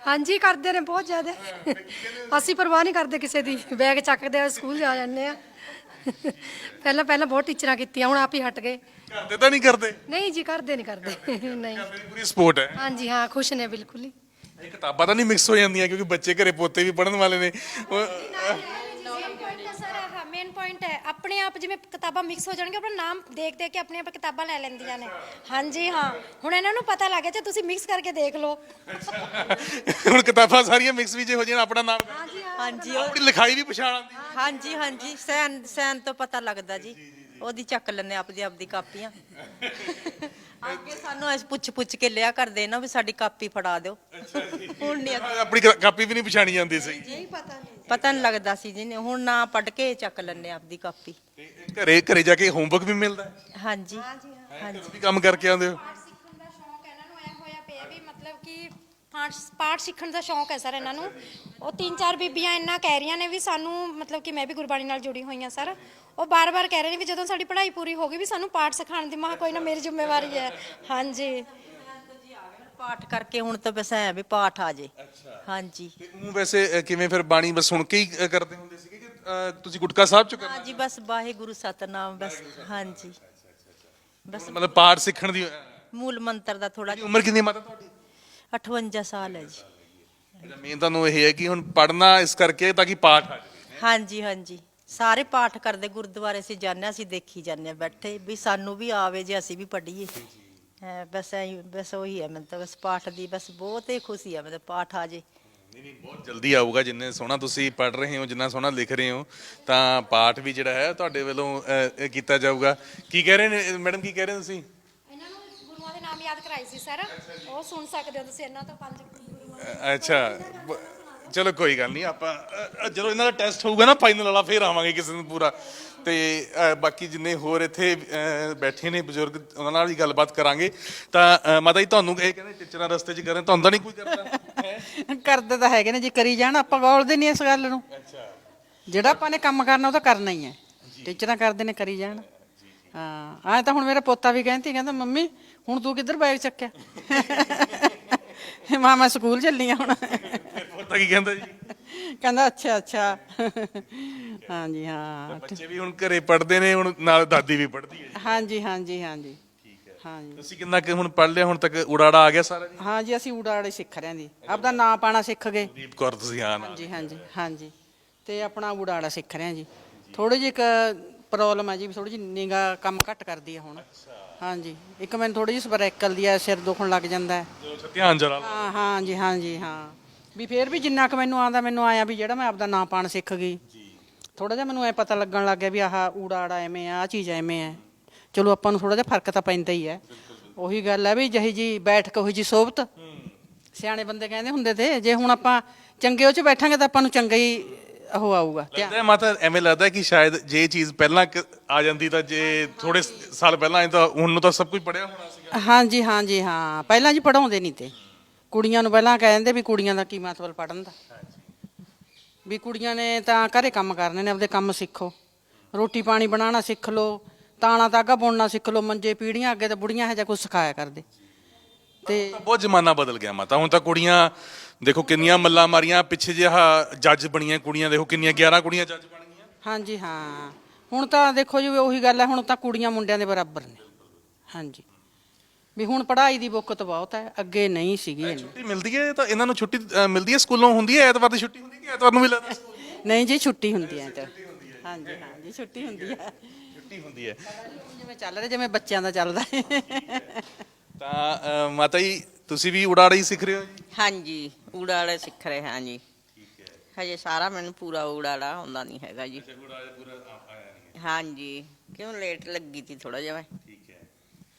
ਹਾਂਜੀ ਕਰਦੇ ਨੇ ਬਹੁਤ ਜ਼ਿਆਦਾ। ਅਸੀਂ ਪਰਵਾਹ ਨਹੀਂ ਕਰਦੇ ਕਿਸੇ ਦੀ। ਬੈਗ ਚੱਕਦੇ ਆ ਸਕੂਲ ਜਾ ਜਾਂਦੇ ਆ। ਪਹਿਲਾਂ ਪਹਿਲਾਂ ਬਹੁਤ ਟੀਚਰਾਂ ਕੀਤੀਆਂ ਹੁਣ ਆਪ ਹੀ ਹਟ ਗਏ। ਕਰਦੇ ਤਾਂ ਨਹੀਂ ਕਰਦੇ? ਨਹੀਂ ਜੀ ਕਰਦੇ ਨਹੀਂ ਕਰਦੇ। ਨਹੀਂ। ਮੇਰੀ ਪੂਰੀ ਸਪੋਰਟ ਹੈ। ਹਾਂਜੀ ਹਾਂ ਖੁਸ਼ ਨੇ ਬਿਲਕੁਲ ਹੀ। ਇਹ ਕਿਤਾਬਾਂ ਤਾਂ ਨਹੀਂ ਮਿਕਸ ਹੋ ਜਾਂਦੀਆਂ ਕਿਉਂਕਿ ਬੱਚੇ ਘਰੇ ਪੋਤੇ ਵੀ ਪੜਨ ਵਾਲੇ ਨੇ। ਉਹ- ਸਰ ਮੇਨ ਪੁਆਇੰਟ ਹੈ ਆਪਣੇ ਆਪ ਜਿਵੇਂ ਕਿਤਾਬਾਂ ਮਿਕਸ ਹੋ ਜਾਣਗੇ ਆਪਣਾ ਨਾਮ ਦੇਖ ਦੇਖ ਕੇ ਆਪਣੇ ਆਪ ਕਿਤਾਬਾਂ ਲੈ ਲੈਂਦੀਆਂ ਨੇ। ਹਾਂਜੀ ਹਾਂ। ਹੁਣ ਇਹਨਾਂ ਨੂੰ ਪਤਾ ਲੱਗ ਗਿਆ ਜੇ ਤੁਸੀਂ ਮਿਕਸ ਕਰਕੇ ਦੇਖ ਲਓ। ਹੁਣ ਕਿਤਾਬਾਂ ਸਾਰੀਆਂ ਮਿਕਸ ਵੀ ਜੇ ਹੋ ਜਾਣ ਆਪਣਾ ਨਾਮ ਹਾਂਜੀ ਆਪਣੀ ਲਿਖਾਈ ਵੀ ਪਛਾਣ ਆਉਂਦੀ। ਹਾਂਜੀ ਹਾਂਜੀ ਸੈਨ ਸੈਨ ਤੋਂ ਪਤਾ ਲੱਗਦਾ ਜੀ। ਉਹਦੀ ਚੱਕ ਲੈਂਦੇ ਆਪਦੀ ਆਪਦੀ ਕਾਪੀਆਂ। ਅੱਗੇ ਸਾਨੂੰ ਐਸ ਪੁੱਛ ਪੁੱਛ ਕੇ ਲਿਆ ਕਰਦੇ ਨਾ ਵੀ ਸਾਡੀ ਕਾਪੀ ਫੜਾ ਦਿਓ। ਹੁਣ ਨਹੀਂ ਆਪਣੀ ਕ- ਕਾਪੀ ਵੀ ਨਹੀਂ ਪਛਾਣੀ ਜਾਂਦੀ ਸੀ। ਪਤਾ ਨਹੀਂ। ਲੱਗਦਾ ਸੀ ਜੀ ਨੇ ਹੁਣ ਨਾ ਪੜ ਕੇ ਚੱਕ ਲੈਂਦੇ ਆਪਦੀ ਕਾਪੀ। ਤੇ ਘਰੇ ਘਰੇ ਜਾ ਕੇ ਹੋਮਵਰਕ ਵੀ ਮਿਲਦਾ? ਹੈ। ਹਾਂਜੀ ਹਾਂਜੀ ਵੀ ਕੰਮ ਕਰਕੇ ਆਉਂਦੇ ਹੋ? ਕਿ ਪਾਠ ਪਾਠ ਸਿੱਖਣ ਦਾ ਸ਼ੌਂਕ ਹੈ ਸਰ ਇਹਨਾਂ ਨੂੰ। ਉਹ ਤਿੰਨ ਚਾਰ ਬੀਬੀਆਂ ਇੰਨਾ ਕਹਿ ਰਹੀਆਂ ਨੇ ਵੀ ਸਾਨੂੰ ਮਤਲਬ ਕਿ ਮੈਂ ਵੀ ਗੁਰਬਾਣੀ ਨਾਲ ਜੁੜੀ ਹੋਈ ਹਾਂ ਸਰ। ਉਹ ਬਾਰ-ਬਾਰ ਕਹਿ ਰਹੇ ਨੇ ਵੀ ਜਦੋਂ ਸਾਡੀ ਪੜ੍ਹਾਈ ਪੂਰੀ ਹੋ ਗਈ ਵੀ ਸਾਨੂੰ ਪਾਠ ਸਿਖਾਉਣ ਦੀ ਮਹਾ ਕੋਈ ਨਾ ਮੇਰੀ ਜ਼ਿੰਮੇਵਾਰੀ ਹੈ। ਹਾਂਜੀ। ਪਾਠ ਕਰਕੇ ਹੁਣ ਤਾਂ ਬਸ ਐ ਵੀ ਪਾਠ ਆ ਜੇ। ਹਾਂਜੀ। ਤੇ ਉਹ ਵੈਸੇ ਅ, ਕਿਵੇਂ ਫਿਰ ਬਾਣੀ ਬਸ ਸੁਣ ਕੇ ਹੀ ਅ, ਕਰਦੇ ਹੁੰਦੇ ਸੀਗੇ ਕਿ ਅ, ਤੁਸੀਂ ਗੁਟਕਾ ਸਾਹਿਬ ਚ ਕਰਨਾ? ਹਾਂਜੀ ਬਸ ਵਾਹਿਗੁਰੂ ਸਤਨਾਮ ਬਸ ਹਾਂਜੀ। ਬਸ ਮਤਲਬ ਪਾਠ ਸਿੱਖਣ ਦੀ ਅ, ਮੂਲ ਮੰਤਰ ਦਾ ਥੋੜਾ ਉਮਰ ਕਿੰਨੀ ਹੈ ਮਾਤਾ ਤੁਹਾਡੀ? 58 ਸਾਲ ਹੈ ਜੀ। ਮੇਨ ਤੁਹਾਨੂੰ ਇਹ ਹੈ ਕਿ ਹੁਣ ਪੜਨਾ ਇਸ ਕਰਕੇ ਤਾਂ ਕਿ ਪਾਠ ਆ ਜਾਵੇ। ਹਾਂਜੀ ਹਾਂਜੀ। ਸਾਰੇ ਪਾਠ ਕਰਦੇ ਗੁਰਦੁਆਰੇ ਅਸੀਂ ਜਾਂਦੇ ਹਾਂ, ਅਸੀਂ ਦੇਖੀ ਜਾਂਦੇ ਹਾਂ ਬੈਠੇ। ਵੀ ਸਾਨੂੰ ਵੀ ਆਵੇ ਜੇ ਅਸੀਂ ਵੀ ਪੜ੍ਹੀਏ। ਹੈ ਬਸ ਐਂ ਬਸ ਉਹੀ ਹੈ ਮੈਨੂੰ ਤਾਂ ਬਸ ਪਾਠ ਦੀ ਬਸ ਬਹੁਤ ਹੀ ਖੁਸ਼ੀ ਹੈ ਮੈਨੂੰ ਪਾਠ ਆ ਜੇ। ਨਹੀਂ ਨਹੀਂ ਬਹੁਤ ਜਲਦੀ ਆਊਗਾ। ਜਿੰਨੇ ਸੋਹਣਾ ਤੁਸੀਂ ਪੜ ਰਹੇ ਹੋ ਜਿੰਨਾ ਸੋਹਣਾ ਲਿਖ ਰਹੇ ਹੋ ਤਾਂ ਪਾਠ ਵੀ ਜਿਹੜਾ ਹੈ ਤੁਹਾਡੇ ਵੱਲੋਂ ਕੀਤਾ ਜਾਊਗਾ। ਕੀ ਕਹਿ ਰਹੇ ਨੇ ਮੈਡਮ ਕੀ ਕਹਿ ਰਹੇ ਹੋ ਤੁਸੀਂ? ਗੁਰੂਆਂ ਦੇ ਨਾਮ ਯਾਦ ਕਰਾਈ ਸੀ ਸਰ। ਉਹ ਸੁਣ ਸਕਦੇ ਹੋ ਤੁਸੀਂ ਇਹਨਾਂ ਤੋਂ ਪੰਜ ਗੁਰੂਆਂ ਅ, ਅੱਛਾ ਬ- ਚਲੋ ਕੋਈ ਗੱਲ ਨਹੀਂ ਆਪਾਂ ਅ, ਅ, ਜਦੋਂ ਇਹਨਾਂ ਦਾ ਟੈਸਟ ਹੋਊਗਾ ਨਾ ਫਾਈਨਲ ਵਾਲਾ ਫੇਰ ਆਵਾਂਗੇ ਕਿਸੇ ਦਿਨ ਪੂਰਾ। ਤੇ ਅ, ਬਾਕੀ ਜਿੰਨੇ ਹੋਰ ਇੱਥੇ ਅ, ਬੈਠੇ ਨੇ ਬਜ਼ੁਰਗ ਉਹਨਾਂ ਨਾਲ ਵੀ ਗੱਲਬਾਤ ਕਰਾਂਗੇ। ਤਾਂ ਅ, ਮਾਤਾ ਜੀ ਤੁਹਾਨੂੰ ਇਹ ਕਹਿੰਦੇ ਟੀਚਰਾਂ ਰਸਤੇ 'ਚ ਕਰਨ ਤੁਹਾਨੂੰ ਤਾਂ ਨਹੀਂ ਕੋਈ ਕਰਦਾ? ਹੈ? ਕਰਦੇ ਤਾਂ ਹੈਗੇ ਨੇ ਜੀ ਕਰੀ ਜਾਣ ਆਪਾਂ ਗੌਲਦੇ ਨਹੀਂ ਇਸ ਗੱਲ ਨੂੰ। ਅੱਛਾ। ਜਿਹੜਾ ਆਪਾਂ ਨੇ ਕੰਮ ਕਰਨਾ ਉਹ ਤਾਂ ਕਰਨਾ ਹੀ ਹੈ। ਟੀਚਰਾਂ ਕਰਦੇ ਨੇ ਕਰੀ ਜਾਣ। ਹਾਂ ਆਹ ਤਾਂ ਹੁਣ ਮੇਰਾ ਪੋਤਾ ਵੀ ਕਹਿੰਦੀ ਕਹਿੰਦਾ ਮੰਮੀ ਹੁਣ ਤੂੰ ਕਿੱਧਰ ਬੈਗ ਚੱਕਿਆ? ਮਾਂ ਮੈਂ ਸਕੂਲ ਚੱਲੀ ਆ ਹੁਣ। ਪਤਾ ਕੀ ਕਹਿੰਦਾ ਜੀ? ਕਹਿੰਦਾ ਅੱਛਾ ਅੱਛਾ। ਹਾਂਜੀ ਹਾਂ। ਬੱਚੇ ਵੀ ਹੁਣ ਘਰੇ ਪੜ੍ਹਦੇ ਨੇ ਹੁਣ ਨਾਲ ਦਾਦੀ ਵੀ ਪੜ੍ਹਦੀ ਹੈ ਜੀ। ਹਾਂਜੀ ਹਾਂਜੀ ਹਾਂਜੀ। ਠੀਕ ਹੈ। ਹਾਂਜੀ। ਤੁਸੀਂ ਕਿੰਨਾ ਕਿ ਹੁਣ ਪੜ੍ਹ ਲਿਆ ਹੁਣ ਤੱਕ ਉਡਾੜਾ ਆ ਗਿਆ ਸਾਰਾ ਜੀ? ਹਾਂ ਜੀ ਅਸੀਂ ਉਡਾੜੇ ਸਿੱਖ ਰਹੇ ਹਾਂ ਜੀ। ਆਪਦਾ ਨਾਂ ਪਾਣਾ ਸਿੱਖ ਗਏ। ਦੀਪ ਕੌਰ ਤੁਸੀਂ ਹਾਂ ਨਾਲ। ਹਾਂਜੀ ਹਾਂਜੀ ਹਾਂਜੀ। ਤੇ ਆਪਣਾ ਉਡਾੜਾ ਸਿੱਖ ਰਹੇ ਹਾਂ ਜੀ। ਥੋੜੀ ਜਿਹੀ ਇੱਕ ਪ੍ਰੋਬਲਮ ਹੈ ਜੀ ਥੋੜੀ ਜਿਹੀ ਨਿਗਾ ਕੰਮ ਘੱਟ ਕਰਦੀ ਹੈ ਹੁਣ। ਹਾਂਜੀ। ਇੱਕ ਮੈਨੂੰ ਥੋੜੀ ਜਿਹੀ ਸਪਰੈਕਲ ਦੀ ਹੈ ਸਿਰ ਦੁਖਣ ਲੱਗ ਜਾਂਦਾ ਹੈ ਚਲੋ ਧਿਆਨ ਜਰਾ ਹਾਂ ਹਾਂ ਜੀ ਹਾਂ ਜੀ ਹਾਂ। ਵੀ ਫੇਰ ਵੀ ਜਿੰਨਾ ਕੁ ਮੈਨੂੰ ਆਉਂਦਾ ਮੈਨੂੰ ਆਇਆ ਵੀ ਜਿਹੜਾ ਮੈਂ ਆਪਦਾ ਨਾਂ ਪਾਣ ਸਿੱਖ ਗਈ। ਥੋੜਾ ਜਿਹਾ ਮੈਨੂੰ ਐ ਪਤਾ ਲੱਗਣ ਲੱਗ ਗਿਆ ਵੀ ਆਹ ਊੜਾੜਾ ਐਵੇਂ ਆ ਆਹ ਚੀਜ਼ ਐਵੇਂ ਹੈ ਚਲੋ ਆਪਾਂ ਨੂੰ ਥੋੜਾ ਜਿਹਾ ਫ਼ਰਕ ਤਾਂ ਪੈਂਦਾ ਹੀ ਹੈ ਉਹੀ ਗੱਲ ਹੈ ਵੀ ਜਿਹੀ ਜੀ ਬੈਠ ਕੇ ਉਹੀ ਜੀ ਸੋਬਤ ਸਿਆਣੇ ਬੰਦੇ ਕਹਿੰਦੇ ਹੁੰਦੇ ਤੇ ਜੇ ਹੁਣ ਆਪਾਂ ਚੰਗੇ ਉਹ ਚ ਬੈਠਾਂਗੇ ਤਾਂ ਆਪਾਂ ਨੂੰ ਚੰਗਾ ਹੀ ਉਹ ਆਊਗਾ। ਧਿਆਨ- ਲੱਗਦਾ ਹੈ ਮਾਤਾ ਐਵੇਂ ਲੱਗਦਾ ਹੈ ਕਿ ਸ਼ਾਇਦ ਜੇ ਇਹ ਚੀਜ਼ ਪਹਿਲਾਂ ਕ- ਆ ਜਾਂਦੀ ਤਾਂ ਜੇ ਥੋੜੇ ਸਾਲ ਪਹਿਲਾਂ ਆਈ ਤਾਂ ਹੁਣ ਨੂੰ ਤਾਂ ਸਭ ਕੁਝ ਪੜਿਆ ਹੋਣਾ ਸੀਗਾ। ਹਾਂਜੀ ਹਾਂਜੀ ਹਾਂ। ਪਹਿਲਾਂ ਜੀ ਪੜਾਉਂਦੇ ਨਹੀਂ ਤੇ। ਕੁੜੀਆਂ ਨੂੰ ਪਹਿਲਾਂ ਕਹਿੰਦੇ ਵੀ ਕੁੜੀਆਂ ਦਾ ਕੀ ਮਤਲਬ ਪੜਨ ਦਾ। ਵੀ ਕੁੜੀਆਂ ਨੇ ਤਾਂ ਘਰੇ ਕੰਮ ਕਰਨੇ ਨੇ ਆਪਦੇ ਕੰਮ ਸਿੱਖੋ। ਰੋਟੀ ਪਾਣੀ ਬਣਾਉਣਾ ਸਿੱਖ ਲਓ ਤਾਣਾ ਤਾਗਾ ਬੁਣਨਾ ਸਿੱਖ ਲਓ ਮੰਜੇ ਪੀੜੀਆਂ ਅੱਗੇ ਤਾਂ ਬੁੜੀਆਂ ਇਹੋ ਜਿਹਾ ਕੁਝ ਸਿਖਾਇਆ ਕਰਦੇ। ਤੇ ਬਹੁਤ ਜ਼ਮਾਨਾ ਬਦਲ ਗਿਆ ਮਾਤਾ। ਹੁਣ ਤਾਂ ਕੁੜੀਆਂ ਦੇਖੋ ਕਿੰਨੀਆਂ ਮੱਲਾਂ ਮਾਰੀਆਂ ਪਿੱਛੇ ਜਿਹਾ ਜੱਜ ਬਣੀਆਂ ਕੁੜੀਆਂ ਦੇਖੋ ਕਿੰਨੀਆਂ 11 ਕੁੜੀਆਂ ਜੱਜ ਬਣ ਗਈਆਂ। ਹਾਂਜੀ ਹਾਂ। ਹੁਣ ਤਾਂ ਦੇਖੋ ਜੀ ਉਹੀ ਗੱਲ ਹੈ ਹੁਣ ਤਾਂ ਕੁੜੀਆਂ ਮੁੰਡਿਆਂ ਦੇ ਬਰਾਬਰ ਨੇ। ਹਾਂਜੀ। ਵੀ ਹੁਣ ਪੜ੍ਹਾਈ ਦੀ ਬੁੱਕਤ ਬਹੁਤ ਹੈ ਅੱਗੇ ਨਹੀਂ ਸੀਗੀ ਇੰਨੀ। ਛੁੱਟੀ ਮਿਲਦੀ ਹੈ ਤਾਂ ਇਹਨਾਂ ਨੂੰ ਛੁੱਟੀ ਅ, ਮਿਲਦੀ ਹੈ ਸਕੂਲੋਂ ਹੁੰਦੀ ਹੈ ਐਤਵਾਰ ਦੀ ਛੁੱਟੀ ਹੁੰਦੀ ਹੈ ਕਿ ਐਤਵਾਰ ਨੂੰ ਵੀ ਲੱਗਦਾ ਸਕੂਲ? ਨਹੀਂ ਜੀ ਛੁੱਟੀ ਹੁੰਦੀ ਹੈ। ਤਾਂ ਹਾਂਜੀ ਹਾਂਜੀ ਛੁੱਟੀ ਹੁੰਦੀ ਹੈ। ਛੁੱਟੀ ਹੁੰਦੀ ਹੈ। ਜਿਵੇਂ ਚੱਲ ਰਿਹਾ ਜਿਵੇਂ ਬੱਚਿਆਂ ਦਾ ਚੱਲਦਾ ਹੈ। ਤਾਂ ਮਾਤਾ ਜੀ ਤੁਸੀਂ ਵੀ ਉਡਾੜਾ ਹੀ ਸਿੱਖ ਰਹੇ ਹੋ ਜੀ? ਹਾਂਜੀ ਊੜਾੜਾ ਸਿੱਖ ਰਹੇ ਹਾਂ ਜੀ। ਹਜੇ ਸਾਰਾ ਮੈਨੂੰ ਪੂਰਾ ਊੜਾੜਾ ਆਉਂਦਾ ਨਹੀਂ ਹੈਗਾ ਜੀ। ਹਾਂਜੀ ਕਿਉਂ ਲੇਟ ਲੱਗੀ ਸੀ ਥੋੜਾ ਜਿਹਾ ਮੈਂ? ਠੀਕ ਹੈ।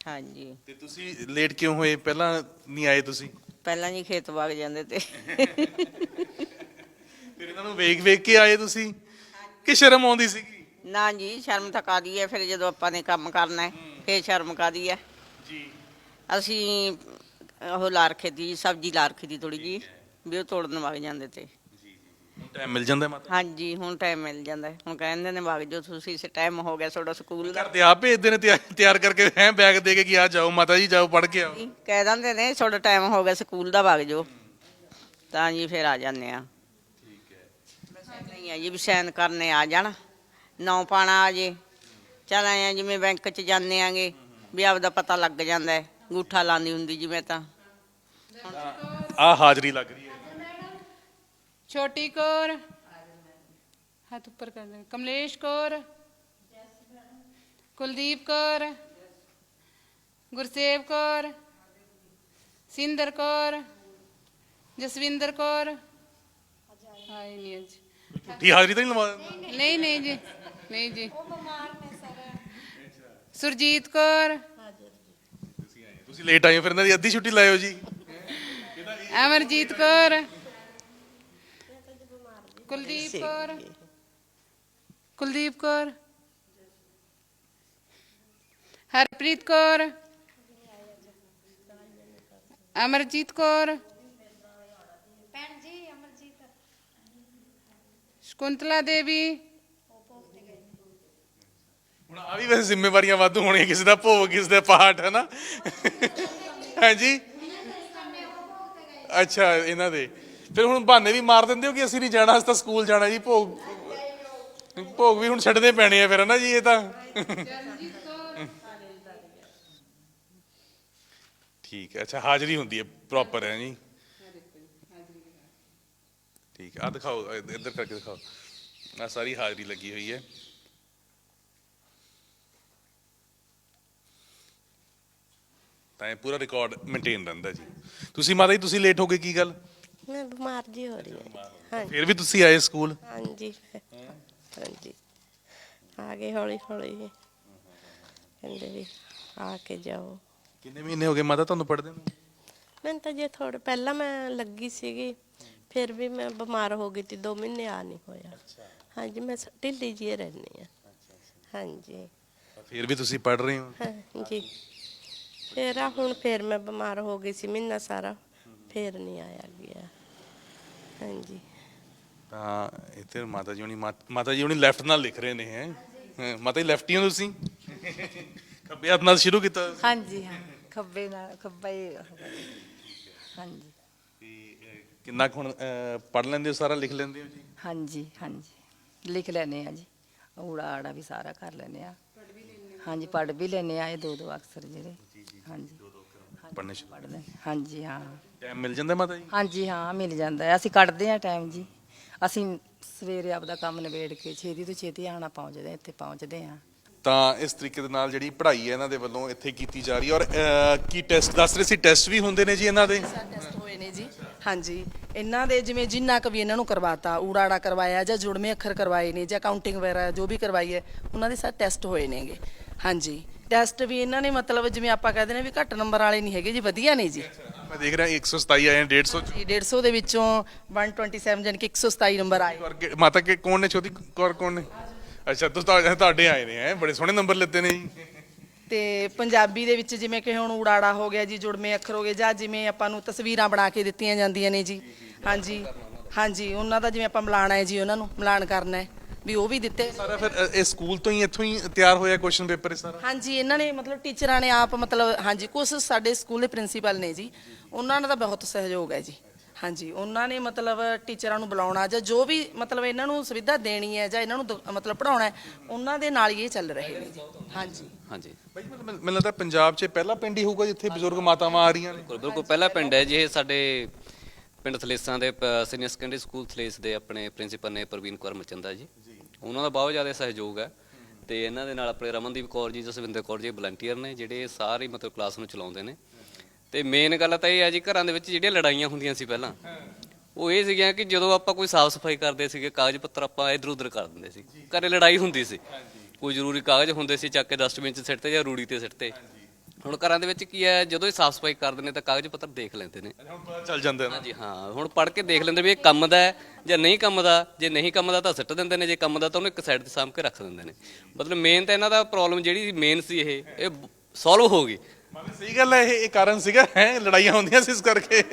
ਹਾਂਜੀ। ਤੇ ਤੁਸੀਂ ਲੇਟ ਕਿਉਂ ਹੋਏ? ਪਹਿਲਾਂ ਨਹੀਂ ਆਏ ਤੁਸੀਂ? ਪਹਿਲਾਂ ਜੀ ਖੇਤ ਵਗ ਜਾਂਦੇ ਤੇ। ਫਿਰ ਇਹਨਾਂ ਨੂੰ ਵੇਖ ਵੇਖ ਕੇ ਆਏ ਤੁਸੀਂ? ਕਿ ਸ਼ਰਮ ਆਉਂਦੀ ਸੀਗੀ ਨਾ ਜੀ ਸ਼ਰਮ ਤਾਂ ਕਾਦੀ ਹੈ? ਫਿਰ ਜਦੋਂ ਆਪਾਂ ਨੇ ਕੰਮ ਕਰਨਾ ਹੈ ਫੇਰ ਸ਼ਰਮ ਕਾਦੀ ਹੈ? ਜੀ। ਅਸੀਂ ਉਹ ਲਾ ਰੱਖੀ ਦੀ ਸਬਜ਼ੀ ਲਾ ਰੱਖੀ ਦੀ ਥੋੜੀ ਜੀ ਵੀ ਉਹ ਤੋੜਨ ਵਗ ਜਾਂਦੇ ਤੇ। ਟਾਈਮ ਮਿਲ ਜਾਂਦਾ ਮਾਤਾ? ਹਾਂਜੀ ਹੁਣ ਟਾਈਮ ਮਿਲ ਜਾਂਦਾ। ਹੈ। ਹੁਣ ਕਹਿੰਦੇ ਨੇ ਵਗ ਜਾਓ ਤੁਸੀਂ ਇਸ ਟਾਈਮ ਹੋ ਗਿਆ ਤੁਹਾਡਾ ਸਕੂਲ ਦਾ। ਘਰ ਦੇ ਆਪ ਭੇਜਦੇ ਨੇ ਤਿਆਰ- ਤਿਆਰ ਕਰਕੇ ਹੈ ਬੈਗ ਦੇ ਕੇ ਕਿ ਆ ਜਾਓ ਮਾਤਾ ਜੀ ਜਾਓ ਪੜ ਕੇ ਆਓ। ਕਹਿ ਦਿੰਦੇ ਨੇ ਤੁਹਾਡਾ ਟਾਈਮ ਹੋ ਗਿਆ ਸਕੂਲ ਦਾ ਵਗ ਜਾਓ। ਤਾਂ ਜੀ ਫਿਰ ਆ ਜਾਂਦੇ ਆ ਠੀਕ ਹੈ। ਨਹੀਂ ਆ ਜੀ ਵੀ ਸਾਈਨ ਕਰਨੇ ਆ ਜਾਣ। ਨੌ ਪਾਣਾ ਆ ਜੇ। ਚਲ ਆਏ ਆ ਜਿਵੇਂ ਬੈਂਕ 'ਚ ਜਾਂਦੇ ਆਂਗੇ ਵੀ ਆਪਦਾ ਪਤਾ ਲੱਗ ਜਾਂਦਾ ਹੈ। ਅੰਗੂਠਾ ਲਾਉਂਦੀ ਹੁੰਦੀ ਜੀ ਮੈਂ ਤਾਂ। ਆ ਹਾਜ਼ਰੀ ਲੱਗ ਰਹੀ ਹੈ। ਛੋਟੀ ਕੌਰ। ਹੱਥ ਉੱਪਰ ਕਰ ਦੇ। ਕਮਲੇਸ਼ ਕੌਰ। ਕੁਲਦੀਪ ਕੌਰ। ਗੁਰਸੇਵ ਕੌਰ। ਸਿੰਦਰ ਕੌਰ। ਜਸਵਿੰਦਰ ਕੌਰ। ਹਾਏ ਨਹੀਂ ਅੱਜ। ਝੂਠੀ ਹਾਜ਼ਰੀ ਤਾਂ ਨਹੀਂ ਨਹੀਂ ਨਹੀਂ ਜੀ। ਨਹੀਂ ਜੀ। ਸੁਰਜੀਤ ਕੌਰ। ਤੁਸੀਂ ਲੇਟ ਆਏ ਹੋ ਫਿਰ ਇਹਨਾਂ ਦੀ ਅੱਧੀ ਛੁੱਟੀ ਲਾਇਓ ਜੀ। ਅਮਰਜੀਤ ਕੌਰ। ਕੁਲਦੀਪ ਕੌਰ। ਕੁਲਦੀਪ ਕੌਰ। ਹਰਪ੍ਰੀਤ ਕੌਰ। ਅਮਰਜੀਤ ਕੌਰ। ਭੈਣ ਜੀ ਅਮਰਜੀਤ। ਸ਼ਕੁੰਤਲਾ ਦੇਵੀ। ਹੁਣ ਆ ਵੀ ਵੈਸੇ ਜ਼ਿੰਮੇਵਾਰੀਆਂ ਵਾਧੂ ਹੋਣੀਆਂ ਕਿਸੇ ਦਾ ਭੋਗ, ਕਿਸੇ ਦਾ ਪਾਠ ਹੈ ਨਾ ਹਾਂਜੀ? ਅੱਛਾ, ਇਹਨਾਂ ਦੇ। ਫਿਰ ਹੁਣ ਬਹਾਨੇ ਵੀ ਮਾਰ ਦਿੰਦੇ ਹੋ ਕਿ ਅਸੀਂ ਨਹੀਂ ਜਾਣਾ, ਅਸੀਂ ਤਾਂ ਸਕੂਲ ਜਾਣਾ ਜੀ, ਭੋਗ। ਭੋਗ ਵੀ ਹੁਣ ਛੱਡਣੇ ਪੈਣੇ ਆ ਫਿਰ ਨਾ ਜੀ, ਇਹ ਤਾਂ? ਠੀਕ ਹੈ, ਅੱਛਾ, ਹਾਜ਼ਰੀ ਹੁੰਦੀ ਹੈ ਪ੍ਰੋਪਰ ਹੈ ਜੀ। ਠੀਕ ਆ ਦਿਖਾਓ, ਇੱਧਰ ਕਰਕੇ ਦਿਖਾਓ। ਆ ਸਾਰੀ ਹਾਜ਼ਰੀ ਲੱਗੀ ਹੋਈ ਹੈ। ਤਾਂ ਇਹ ਪੂਰਾ ਰਿਕਾਰਡ ਮੇਨਟੇਨ ਰਹਿੰਦਾ ਜੀ। ਤੁਸੀਂ ਮਾਤਾ ਜੀ ਤੁਸੀਂ ਲੇਟ ਹੋ ਗਏ ਕੀ ਗੱਲ? ਮੈਂ ਬਿਮਾਰ ਜੀ ਹੋ ਰਹੀ ਹਾਂ ਹਾਂਜੀ ਫਿਰ ਵੀ ਤੁਸੀਂ ਆਏ ਸਕੂਲ? ਹਾਂਜੀ। ਹਾਂਜੀ। ਆ ਗਏ ਹੌਲੀ ਹੌਲੀ। ਕਹਿੰਦੇ ਵੀ ਆ ਕੇ ਜਾਓ। ਕਿੰਨੇ ਮਹੀਨੇ ਹੋ ਗਏ ਮਾਤਾ ਤੁਹਾਨੂੰ ਪੜਦੇ ਨੂੰ? ਮੈਨੂੰ ਤਾਂ ਜੇ ਥੋੜੇ ਪਹਿਲਾਂ ਮੈਂ ਲੱਗੀ ਸੀਗੀ ਫਿਰ ਵੀ ਮੈਂ ਬਿਮਾਰ ਹੋ ਗਈ ਸੀ 2 ਮਹੀਨੇ ਆ ਨਹੀਂ ਹੋਇਆ। ਹਾਂਜੀ ਮੈਂ ਸ- ਢਿੱਲੀ ਜੀ ਰਹਿੰਦੀ ਆ ਹਾਂਜੀ। ਫਿਰ ਵੀ ਤੁਸੀਂ ਪੜ ਰਹੇ ਹੋ? ਹਾਂਜੀ। ਫਿਰ ਆ ਹੁਣ ਫਿਰ ਮੈਂ ਬਿਮਾਰ ਹੋ ਗਈ ਸੀ ਮਹੀਨਾ ਸਾਰਾ ਫਿਰ ਨਹੀਂ ਆਇਆ ਗਿਆ। ਹਾਂਜੀ। ਤਾਂ ਇੱਥੇ ਮਾਤਾ ਜੀ ਹੁਣੀ ਮਾਤ- ਜੀ ਹੁਣੀ ਲੈਫਟ ਨਾਲ ਲਿਖ ਰਹੇ ਨੇ ਹੈ। ਮਾਤਾ ਜੀ ਲੈਫਟੀ ਹੋ ਤੁਸੀਂ? ਖੱਬੇ ਹੱਥ ਨਾਲ ਸ਼ੁਰੂ ਕੀਤਾ। ਹਾਂਜੀ ਹਾਂ ਖੱਬੇ ਨਾਲ ਖੱਬਾ ਹੀ ਹਾਂਜੀ। ਤੇ, ਕਿੰਨਾ ਹੁਣ ਪੜ ਲੈਂਦੇ ਹੋ ਸਾਰਾ ਲਿਖ ਲੈਂਦੇ ਹੋ ਜੀ? ਹਾਂਜੀ ਹਾਂਜੀ। ਲਿਖ ਲੈਨੇ ਆ ਜੀ। ਊੜਾ ਆੜਾ ਵੀ ਸਾਰਾ ਕਰ ਲੈਨੇ ਆ ਹਾਂਜੀ ਪੜ ਵੀ ਲੈਨੇ ਆ ਇਹ ਦੋ ਦੋ ਅਕਸਰ ਜਿਹੜੇ। ਹਾਂਜੀ। ਪੜ੍ਹਨੇ ਸ਼ੁਰੂ ਪੜਦੇ ਹਾਂਜੀ ਹਾਂ। ਟਾਈਮ ਮਿਲ ਜਾਂਦਾ ਮਾਤਾ ਜੀ? ਹਾਂਜੀ ਹਾਂ ਮਿਲ ਜਾਂਦਾ ਹੈ। ਅਸੀਂ ਕੱਢਦੇ ਆ ਟਾਈਮ ਜੀ। ਅਸੀਂ ਸਵੇਰੇ ਆਪਦਾ ਕੰਮ ਨਿਬੇੜ ਕੇ ਛੇਤੀ ਤੋਂ ਛੇਤੀ ਆਣਾ ਪਹੁੰਚਦੇ ਹਾਂ, ਇੱਥੇ ਪਹੁੰਚਦੇ ਆ ਤਾਂ ਇਸ ਤਰੀਕੇ ਦੇ ਨਾਲ ਜਿਹੜੀ ਪੜ੍ਹਾਈ ਹੈ ਇਹਨਾਂ ਦੇ ਵੱਲੋਂ ਇੱਥੇ ਕੀਤੀ ਜਾ ਰਹੀ ਹੈ। ਔਰ ਅਹ, ਕੀ ਟੈਸਟ ਦੱਸ ਰਹੇ ਸੀ? ਟੈਸਟ ਵੀ ਹੁੰਦੇ ਨੇ ਜੀ ਇਹਨਾਂ ਦੇ? ਟੈਸਟ ਹੋਏ ਨੇ ਜੀ। ਹਾਂਜੀ। ਇਹਨਾਂ ਦੇ ਜਿਵੇਂ ਜਿੰਨਾ ਕੁ ਵੀ ਇਹਨਾਂ ਨੂੰ ਕਰਵਾਤਾ ਊੜਾੜਾ ਕਰਵਾਇਆ ਜਾਂ ਜੁੜਵੇਂ ਅੱਖਰ ਕਰਵਾਏ ਨੇ ਜਾਂ ਕਾਊਂਟਿੰਗ ਵਗੈਰਾ ਜੋ ਵੀ ਕਰਵਾਈ ਹੈ ਉਹਨਾਂ ਦੇ ਸਾਰੇ ਟੈਸਟ ਹੋਏ ਨੇਗੇ। ਹਾਂਜੀ। ਟੈਸਟ ਵੀ ਇਹਨਾਂ ਨੇ ਮਤਲਬ ਜਿਵੇਂ ਆਪਾਂ ਕਹਿੰਦੇ ਨੇ ਵੀ ਘੱਟ ਨੰਬਰ ਵਾਲੇ ਨਹੀਂ ਹੈਗੇ ਜੀ ਵਧੀਆ ਨੇ ਜੀ। ਮੈਂ ਦੇਖ ਰਿਹਾ 127 ਆਏ ਨੇ 150 ਜੀ 150 ਦੇ ਵਿੱਚੋਂ 127 ਜਾਨੀ ਕਿ 127 ਨੰਬਰ ਆਏ। ਮਾਤਾ ਕੇ ਕੌਣ ਨੇ ਛੋਟੀ? ਕੌਰ ਕੌਣ ਨੇ? ਅੱਛਾ ਤੁਸੀਂ ਤੁਹਾਡੇ ਆਏ ਨੇ ਹੈ? ਬੜੇ ਸੋਹਣੇ ਨੰਬਰ ਲਿੱਤੇ ਨੇ ਜੀ। ਤੇ ਪੰਜਾਬੀ ਦੇ ਵਿੱਚ ਜਿਵੇਂ ਕਿ ਹੁਣ ਊੜਾੜਾ ਹੋ ਗਿਆ ਜੀ ਜੁੜਵੇਂ ਅੱਖਰ ਹੋ ਗਏ ਜਾਂ ਜਿਵੇਂ ਆਪਾਂ ਨੂੰ ਤਸਵੀਰਾਂ ਬਣਾ ਕੇ ਦਿੱਤੀਆਂ ਜਾਂਦੀਆਂ ਨੇ ਜੀ। ਹਾਂਜੀ ਹਾਂਜੀ ਉਹਨਾਂ ਦਾ ਜਿਵੇਂ ਆਪਾਂ ਮਿਲਾਣਾ ਹੈ ਜੀ ਉਹਨਾਂ ਨੂੰ ਮਿਲਾਨ ਕਰਨਾ ਹੈ। ਵੀ ਉਹ ਵੀ ਦਿੱਤੇ। ਸਾਰਾ ਫਿਰ ਅ, ਇਹ ਸਕੂਲ ਤੋਂ ਹੀ ਇੱਥੋਂ ਹੀ ਤਿਆਰ ਹੋਇਆ ਕੁਐਸਚਨ ਪੇਪਰ ਇਹ ਸਾਰਾ? ਹਾਂਜੀ ਇਹਨਾਂ ਨੇ ਮਤਲਬ ਟੀਚਰਾਂ ਨੇ ਆਪ ਮਤਲਬ ਹਾਂਜੀ ਕੁਝ ਸਾਡੇ ਸਕੂਲ ਦੇ ਪ੍ਰਿੰਸੀਪਲ ਨੇ ਜੀ। ਉਹਨਾਂ ਦਾ ਬਹੁਤ ਸਹਿਯੋਗ ਹੈ ਜੀ। ਹਾਂਜੀ ਉਹਨਾਂ ਨੇ ਮਤਲਬ ਟੀਚਰਾਂ ਨੂੰ ਬੁਲਾਉਣਾ ਜਾਂ ਜੋ ਵੀ ਮਤਲਬ ਇਹਨਾਂ ਨੂੰ ਸੁਵਿਧਾ ਦੇਣੀ ਹੈ ਜਾਂ ਇਹਨਾਂ ਨੂੰ ਦ- ਮਤਲਬ ਪੜਾਉਣਾ ਹੈ ਉਹਨਾਂ ਦੇ ਨਾਲ ਹੀ ਇਹ ਚੱਲ ਰਹੇ ਨੇ ਜੀ। ਹਾਂਜੀ। ਹਾਂਜੀ। ਬਾਈ ਮੈਨੂੰ ਮੈਨੂੰ ਲੱਗਦਾ ਪੰਜਾਬ 'ਚ ਪਹਿਲਾ ਪਿੰਡ ਹੀ ਹੋਊਗਾ ਜਿੱਥੇ ਬਜ਼ੁਰਗ ਮਾਤਾਵਾਂ ਆ ਰਹੀਆਂ ਨੇ। ਬਿਲਕੁਲ ਬਿਲਕੁਲ ਪਹਿਲਾ ਪਿੰਡ ਹੈ ਜੀ ਇਹ ਸਾਡੇ ਪਿੰਡ ਥਲੇਸਾਂ ਦੇ ਸੀਨੀਅਰ ਸੈਕੰਡਰੀ ਸਕੂਲ ਥਲੇਸ ਦੇ ਆਪਣੇ ਪ੍ਰਿੰਸੀਪਲ ਨੇ ਪ੍ਰਵੀਨ ਕੌਰ ਮਚੰਦਾ ਜੀ। ਉਹਨਾਂ ਦਾ ਬਹੁਤ ਜ਼ਿਆਦਾ ਸਹਿਯੋਗ ਹੈ। ਤੇ ਇਹਨਾਂ ਦੇ ਨਾਲ ਆਪਣੇ ਰਮਨਦੀਪ ਕੌਰ ਜੀ ਜਸਵਿੰਦਰ ਕੌਰ ਜੀ ਵਲੰਟੀਅਰ ਨੇ ਜਿਹੜੇ ਸਾਰੀ ਮਤਲਬ ਕਲਾਸ ਨੂੰ ਚਲਾਉਂਦੇ ਨੇ। ਤੇ ਮੇਨ ਗੱਲ ਤਾਂ ਇਹ ਹੈ ਜੀ ਘਰਾਂ ਦੇ ਵਿੱਚ ਜਿਹੜੀਆਂ ਲੜਾਈਆਂ ਹੁੰਦੀਆਂ ਸੀ ਪਹਿਲਾਂ ਉਹ ਇਹ ਸੀਗੀਆਂ ਕਿ ਜਦੋਂ ਆਪਾਂ ਕੋਈ ਸਾਫ਼ ਸਫ਼ਾਈ ਕਰਦੇ ਸੀਗੇ ਕਾਗਜ਼ ਪੱਤਰ ਆਪਾਂ ਇਧਰ ਉਧਰ ਕਰ ਦਿੰਦੇ ਸੀ। ਘਰੇ ਲੜਾਈ ਹੁੰਦੀ ਸੀ। ਕੋਈ ਜ਼ਰੂਰੀ ਕਾਗਜ਼ ਹੁੰਦੇ ਸੀ ਚੱਕ ਕੇ ਡਸਟਬਿਨ 'ਚ ਸਿੱਟਦੇ ਜਾਂ ਰੂੜੀ ਤੇ ਸਿੱਟਦੇ। ਹੁਣ ਘਰਾਂ ਦੇ ਵਿੱਚ ਕੀ ਹੈ ਜਦੋਂ ਇਹ ਸਾਫ਼ ਸਫ਼ਾਈ ਕਰਦੇ ਨੇ ਤਾਂ ਕਾਗਜ਼ ਪੱਤਰ ਦੇਖ ਲੈਂਦੇ ਨੇ। ਹੁਣ ਪਤਾ ਚੱਲ ਜਾਂਦਾ ਹਾਂਜੀ ਹਾਂ ਹੁਣ ਪੜ੍ਹ ਕੇ ਦੇਖ ਲੈਂਦੇ ਵੀ ਇਹ ਕੰਮ ਦਾ ਹੈ ਜਾਂ ਨਹੀਂ ਕੰਮ ਦਾ। ਜੇ ਨਹੀਂ ਕੰਮ ਦਾ ਤਾਂ ਸਿੱਟ ਦਿੰਦੇ ਨੇ ਜੇ ਕੰਮ ਦਾ ਤਾਂ ਉਹਨੂੰ ਇੱਕ ਸਾਈਡ ਤੇ ਸਾਂਭ ਕੇ ਰੱਖ ਦਿੰਦੇ ਨੇ। ਮਤਲਬ ਮੇਨ ਤਾਂ ਇਹਨਾਂ ਦਾ ਪ੍ਰੋਬਲਮ ਜਿਹੜੀ ਮੇਨ ਸੀ ਇਹ ਇਹ ਸੋਲਵ ਹੋ ਗਈ। ਮਾਤਾ ਸਹੀ ਗੱਲ ਹੈ ਇਹ ਇਹ ਕਾਰਨ ਸੀਗਾ ਹੈ ਲੜਾਈਆਂ ਹੁੰਦੀਆਂ ਸੀ ਇਸ ਕਰਕੇ।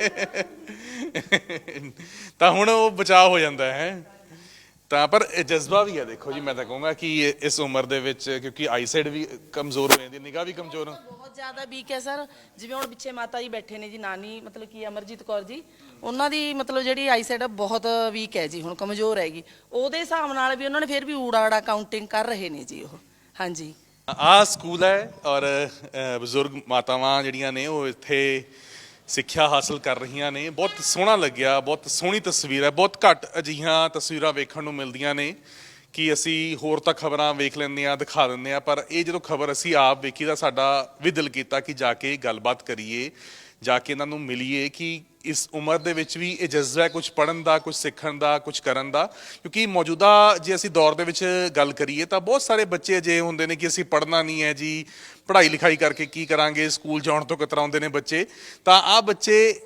ਤਾਂ ਹੁਣ ਉਹ ਬਚਾਅ ਹੋ ਜਾਂਦਾ ਹੈ। ਤਾਂ ਪਰ ਇਹ ਜਜ਼ਬਾ ਵੀ ਹੈ ਦੇਖੋ ਜੀ ਮੈਂ ਤਾਂ ਕਹੂੰਗਾ ਕਿ ਇਹ- ਇਸ ਉਮਰ ਦੇ ਵਿੱਚ ਕਿਉਂਕਿ ਆਈਸਾਈਡ ਵੀ ਕਮਜ਼ੋਰ ਹੋ ਜਾਂਦੀ ਨਿਗਾਹ ਵੀ ਕਮਜ਼ੋਰ ਬਹੁਤ ਜ਼ਿਆਦਾ ਵੀਕ ਹੈ ਸਰ ਜਿਵੇਂ ਹੁਣ ਪਿੱਛੇ ਮਾਤਾ ਜੀ ਬੈਠੇ ਨੇ ਜੀ ਨਾਨੀ ਮਤਲਬ ਕੀ ਅਮਰਜੀਤ ਕੌਰ ਜੀ ਉਹਨਾਂ ਦੀ ਮਤਲਬ ਜਿਹੜੀ ਆਈਸਾਈਡ ਬਹੁਤ ਵੀਕ ਹੈ ਜੀ ਹੁਣ ਕਮਜ਼ੋਰ ਹੈਗੀ। ਉਹਦੇ ਹਿਸਾਬ ਨਾਲ ਵੀ ਉਹਨਾਂ ਨੇ ਫਿਰ ਵੀ ਊੜਾੜਾ ਕਾਊਂਟਿੰਗ ਕਰ ਰਹੇ ਨੇ ਜੀ ਉਹ। ਹਾਂਜੀ। ਆ ਸਕੂਲ ਹੈ ਔਰ ਅ, ਬਜ਼ੁਰਗ ਮਾਤਾਵਾਂ ਜਿਹੜੀਆਂ ਨੇ ਉਹ ਇੱਥੇ ਸਿੱਖਿਆ ਹਾਸਲ ਕਰ ਰਹੀਆਂ ਨੇ। ਬਹੁਤ ਸੋਹਣਾ ਲੱਗਿਆ, ਬਹੁਤ ਸੋਹਣੀ ਤਸਵੀਰ ਹੈ। ਬਹੁਤ ਘੱਟ ਅਜਿਹੀਆਂ ਤਸਵੀਰਾਂ ਵੇਖਣ ਨੂੰ ਮਿਲਦੀਆਂ ਨੇ ਕਿ ਅਸੀਂ ਹੋਰ ਤਾਂ ਖਬਰਾਂ ਵੇਖ ਲੈਂਦੇ ਆ ਦਿਖਾ ਦਿੰਦੇ ਆ ਪਰ ਇਹ ਜਦੋਂ ਖਬਰ ਅਸੀਂ ਆਪ ਵੇਖੀ ਤਾਂ ਸਾਡਾ ਵੀ ਦਿਲ ਕੀਤਾ ਕਿ ਜਾ ਕੇ ਗੱਲਬਾਤ ਕਰੀਏ। ਜਾ ਕੇ ਇਹਨਾਂ ਨੂੰ ਮਿਲੀਏ ਕਿ ਇਸ ਉਮਰ ਦੇ ਵਿੱਚ ਵੀ ਇਹ ਜਜ਼ਬਾ ਹੈ ਕੁਝ ਪੜਨ ਦਾ ਕੁਝ ਸਿੱਖਣ ਦਾ ਕੁਝ ਕਰਨ ਦਾ। ਕਿਉਂਕਿ ਮੌਜੂਦਾ ਜੇ ਅਸੀਂ ਦੌਰ ਦੇ ਵਿੱਚ ਗੱਲ ਕਰੀਏ ਤਾਂ ਬਹੁਤ ਸਾਰੇ ਬੱਚੇ ਅਜੇ ਹੁੰਦੇ ਨੇ ਕਿ ਅਸੀਂ ਪੜਨਾ ਨਹੀਂ ਹੈ ਜੀ, ਪੜ੍ਹਾਈ ਲਿਖਾਈ ਕਰਕੇ ਕੀ ਕਰਾਂਗੇ, ਸਕੂਲ ਜਾਣ ਤੋਂ ਕਤਰਾਉਂਦੇ ਨੇ ਬੱਚੇ। ਤਾਂ ਆ ਬੱਚੇ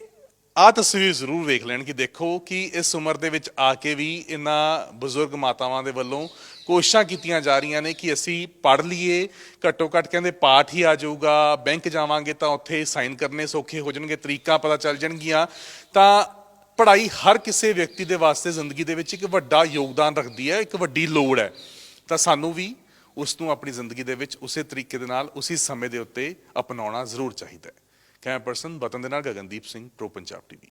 ਆ ਤਸਵੀਰ ਜ਼ਰੂਰ ਵੇਖ ਲੈਣ ਕਿ ਦੇਖੋ ਕਿ ਇਸ ਉਮਰ ਦੇ ਵਿੱਚ ਆ ਕੇ ਵੀ ਇਹਨਾਂ ਬਜ਼ੁਰਗ ਮਾਤਾਵਾਂ ਦੇ ਵੱਲੋਂ ਕੋਸ਼ਿਸ਼ਾਂ ਕੀਤੀਆਂ ਜਾ ਰਹੀਆਂ ਨੇ ਕਿ ਅਸੀਂ ਪੜ੍ਹ ਲਈਏ, ਘੱਟੋ ਘੱਟ ਕਹਿੰਦੇ ਪਾਠ ਹੀ ਆ ਜਾਊਗਾ, ਬੈਂਕ ਜਾਵਾਂਗੇ ਤਾਂ ਉੱਥੇ ਸਾਈਨ ਕਰਨੇ ਸੌਖੇ ਹੋ ਜਾਣਗੇ, ਤਰੀਕਾ ਪਤਾ ਚੱਲ ਜਾਣਗੀਆਂ। ਤਾਂ ਪੜ੍ਹਾਈ ਹਰ ਕਿਸੇ ਵਿਅਕਤੀ ਦੇ ਵਾਸਤੇ ਜ਼ਿੰਦਗੀ ਦੇ ਵਿੱਚ ਇੱਕ ਵੱਡਾ ਯੋਗਦਾਨ ਰੱਖਦੀ ਹੈ, ਇੱਕ ਵੱਡੀ ਲੋੜ ਹੈ। ਤਾਂ ਸਾਨੂੰ ਵੀ ਉਸ ਨੂੰ ਆਪਣੀ ਜ਼ਿੰਦਗੀ ਦੇ ਵਿੱਚ ਉਸੇ ਤਰੀਕੇ ਦੇ ਨਾਲ, ਉਸੇ ਸਮੇਂ ਦੇ ਉੱਤੇ ਅਪਣਾਉਣਾ ਜ਼ਰੂਰ ਚਾਹੀਦਾ ਹੈ। ਕੈਮਰਾ ਪਰਸਨ ਬਤਨ ਦੇ ਨਾਲ ਗਗਨਦੀਪ ਸਿੰਘ, ਪ੍ਰੋ ਪੰਜਾਬ ਟੀਵੀ।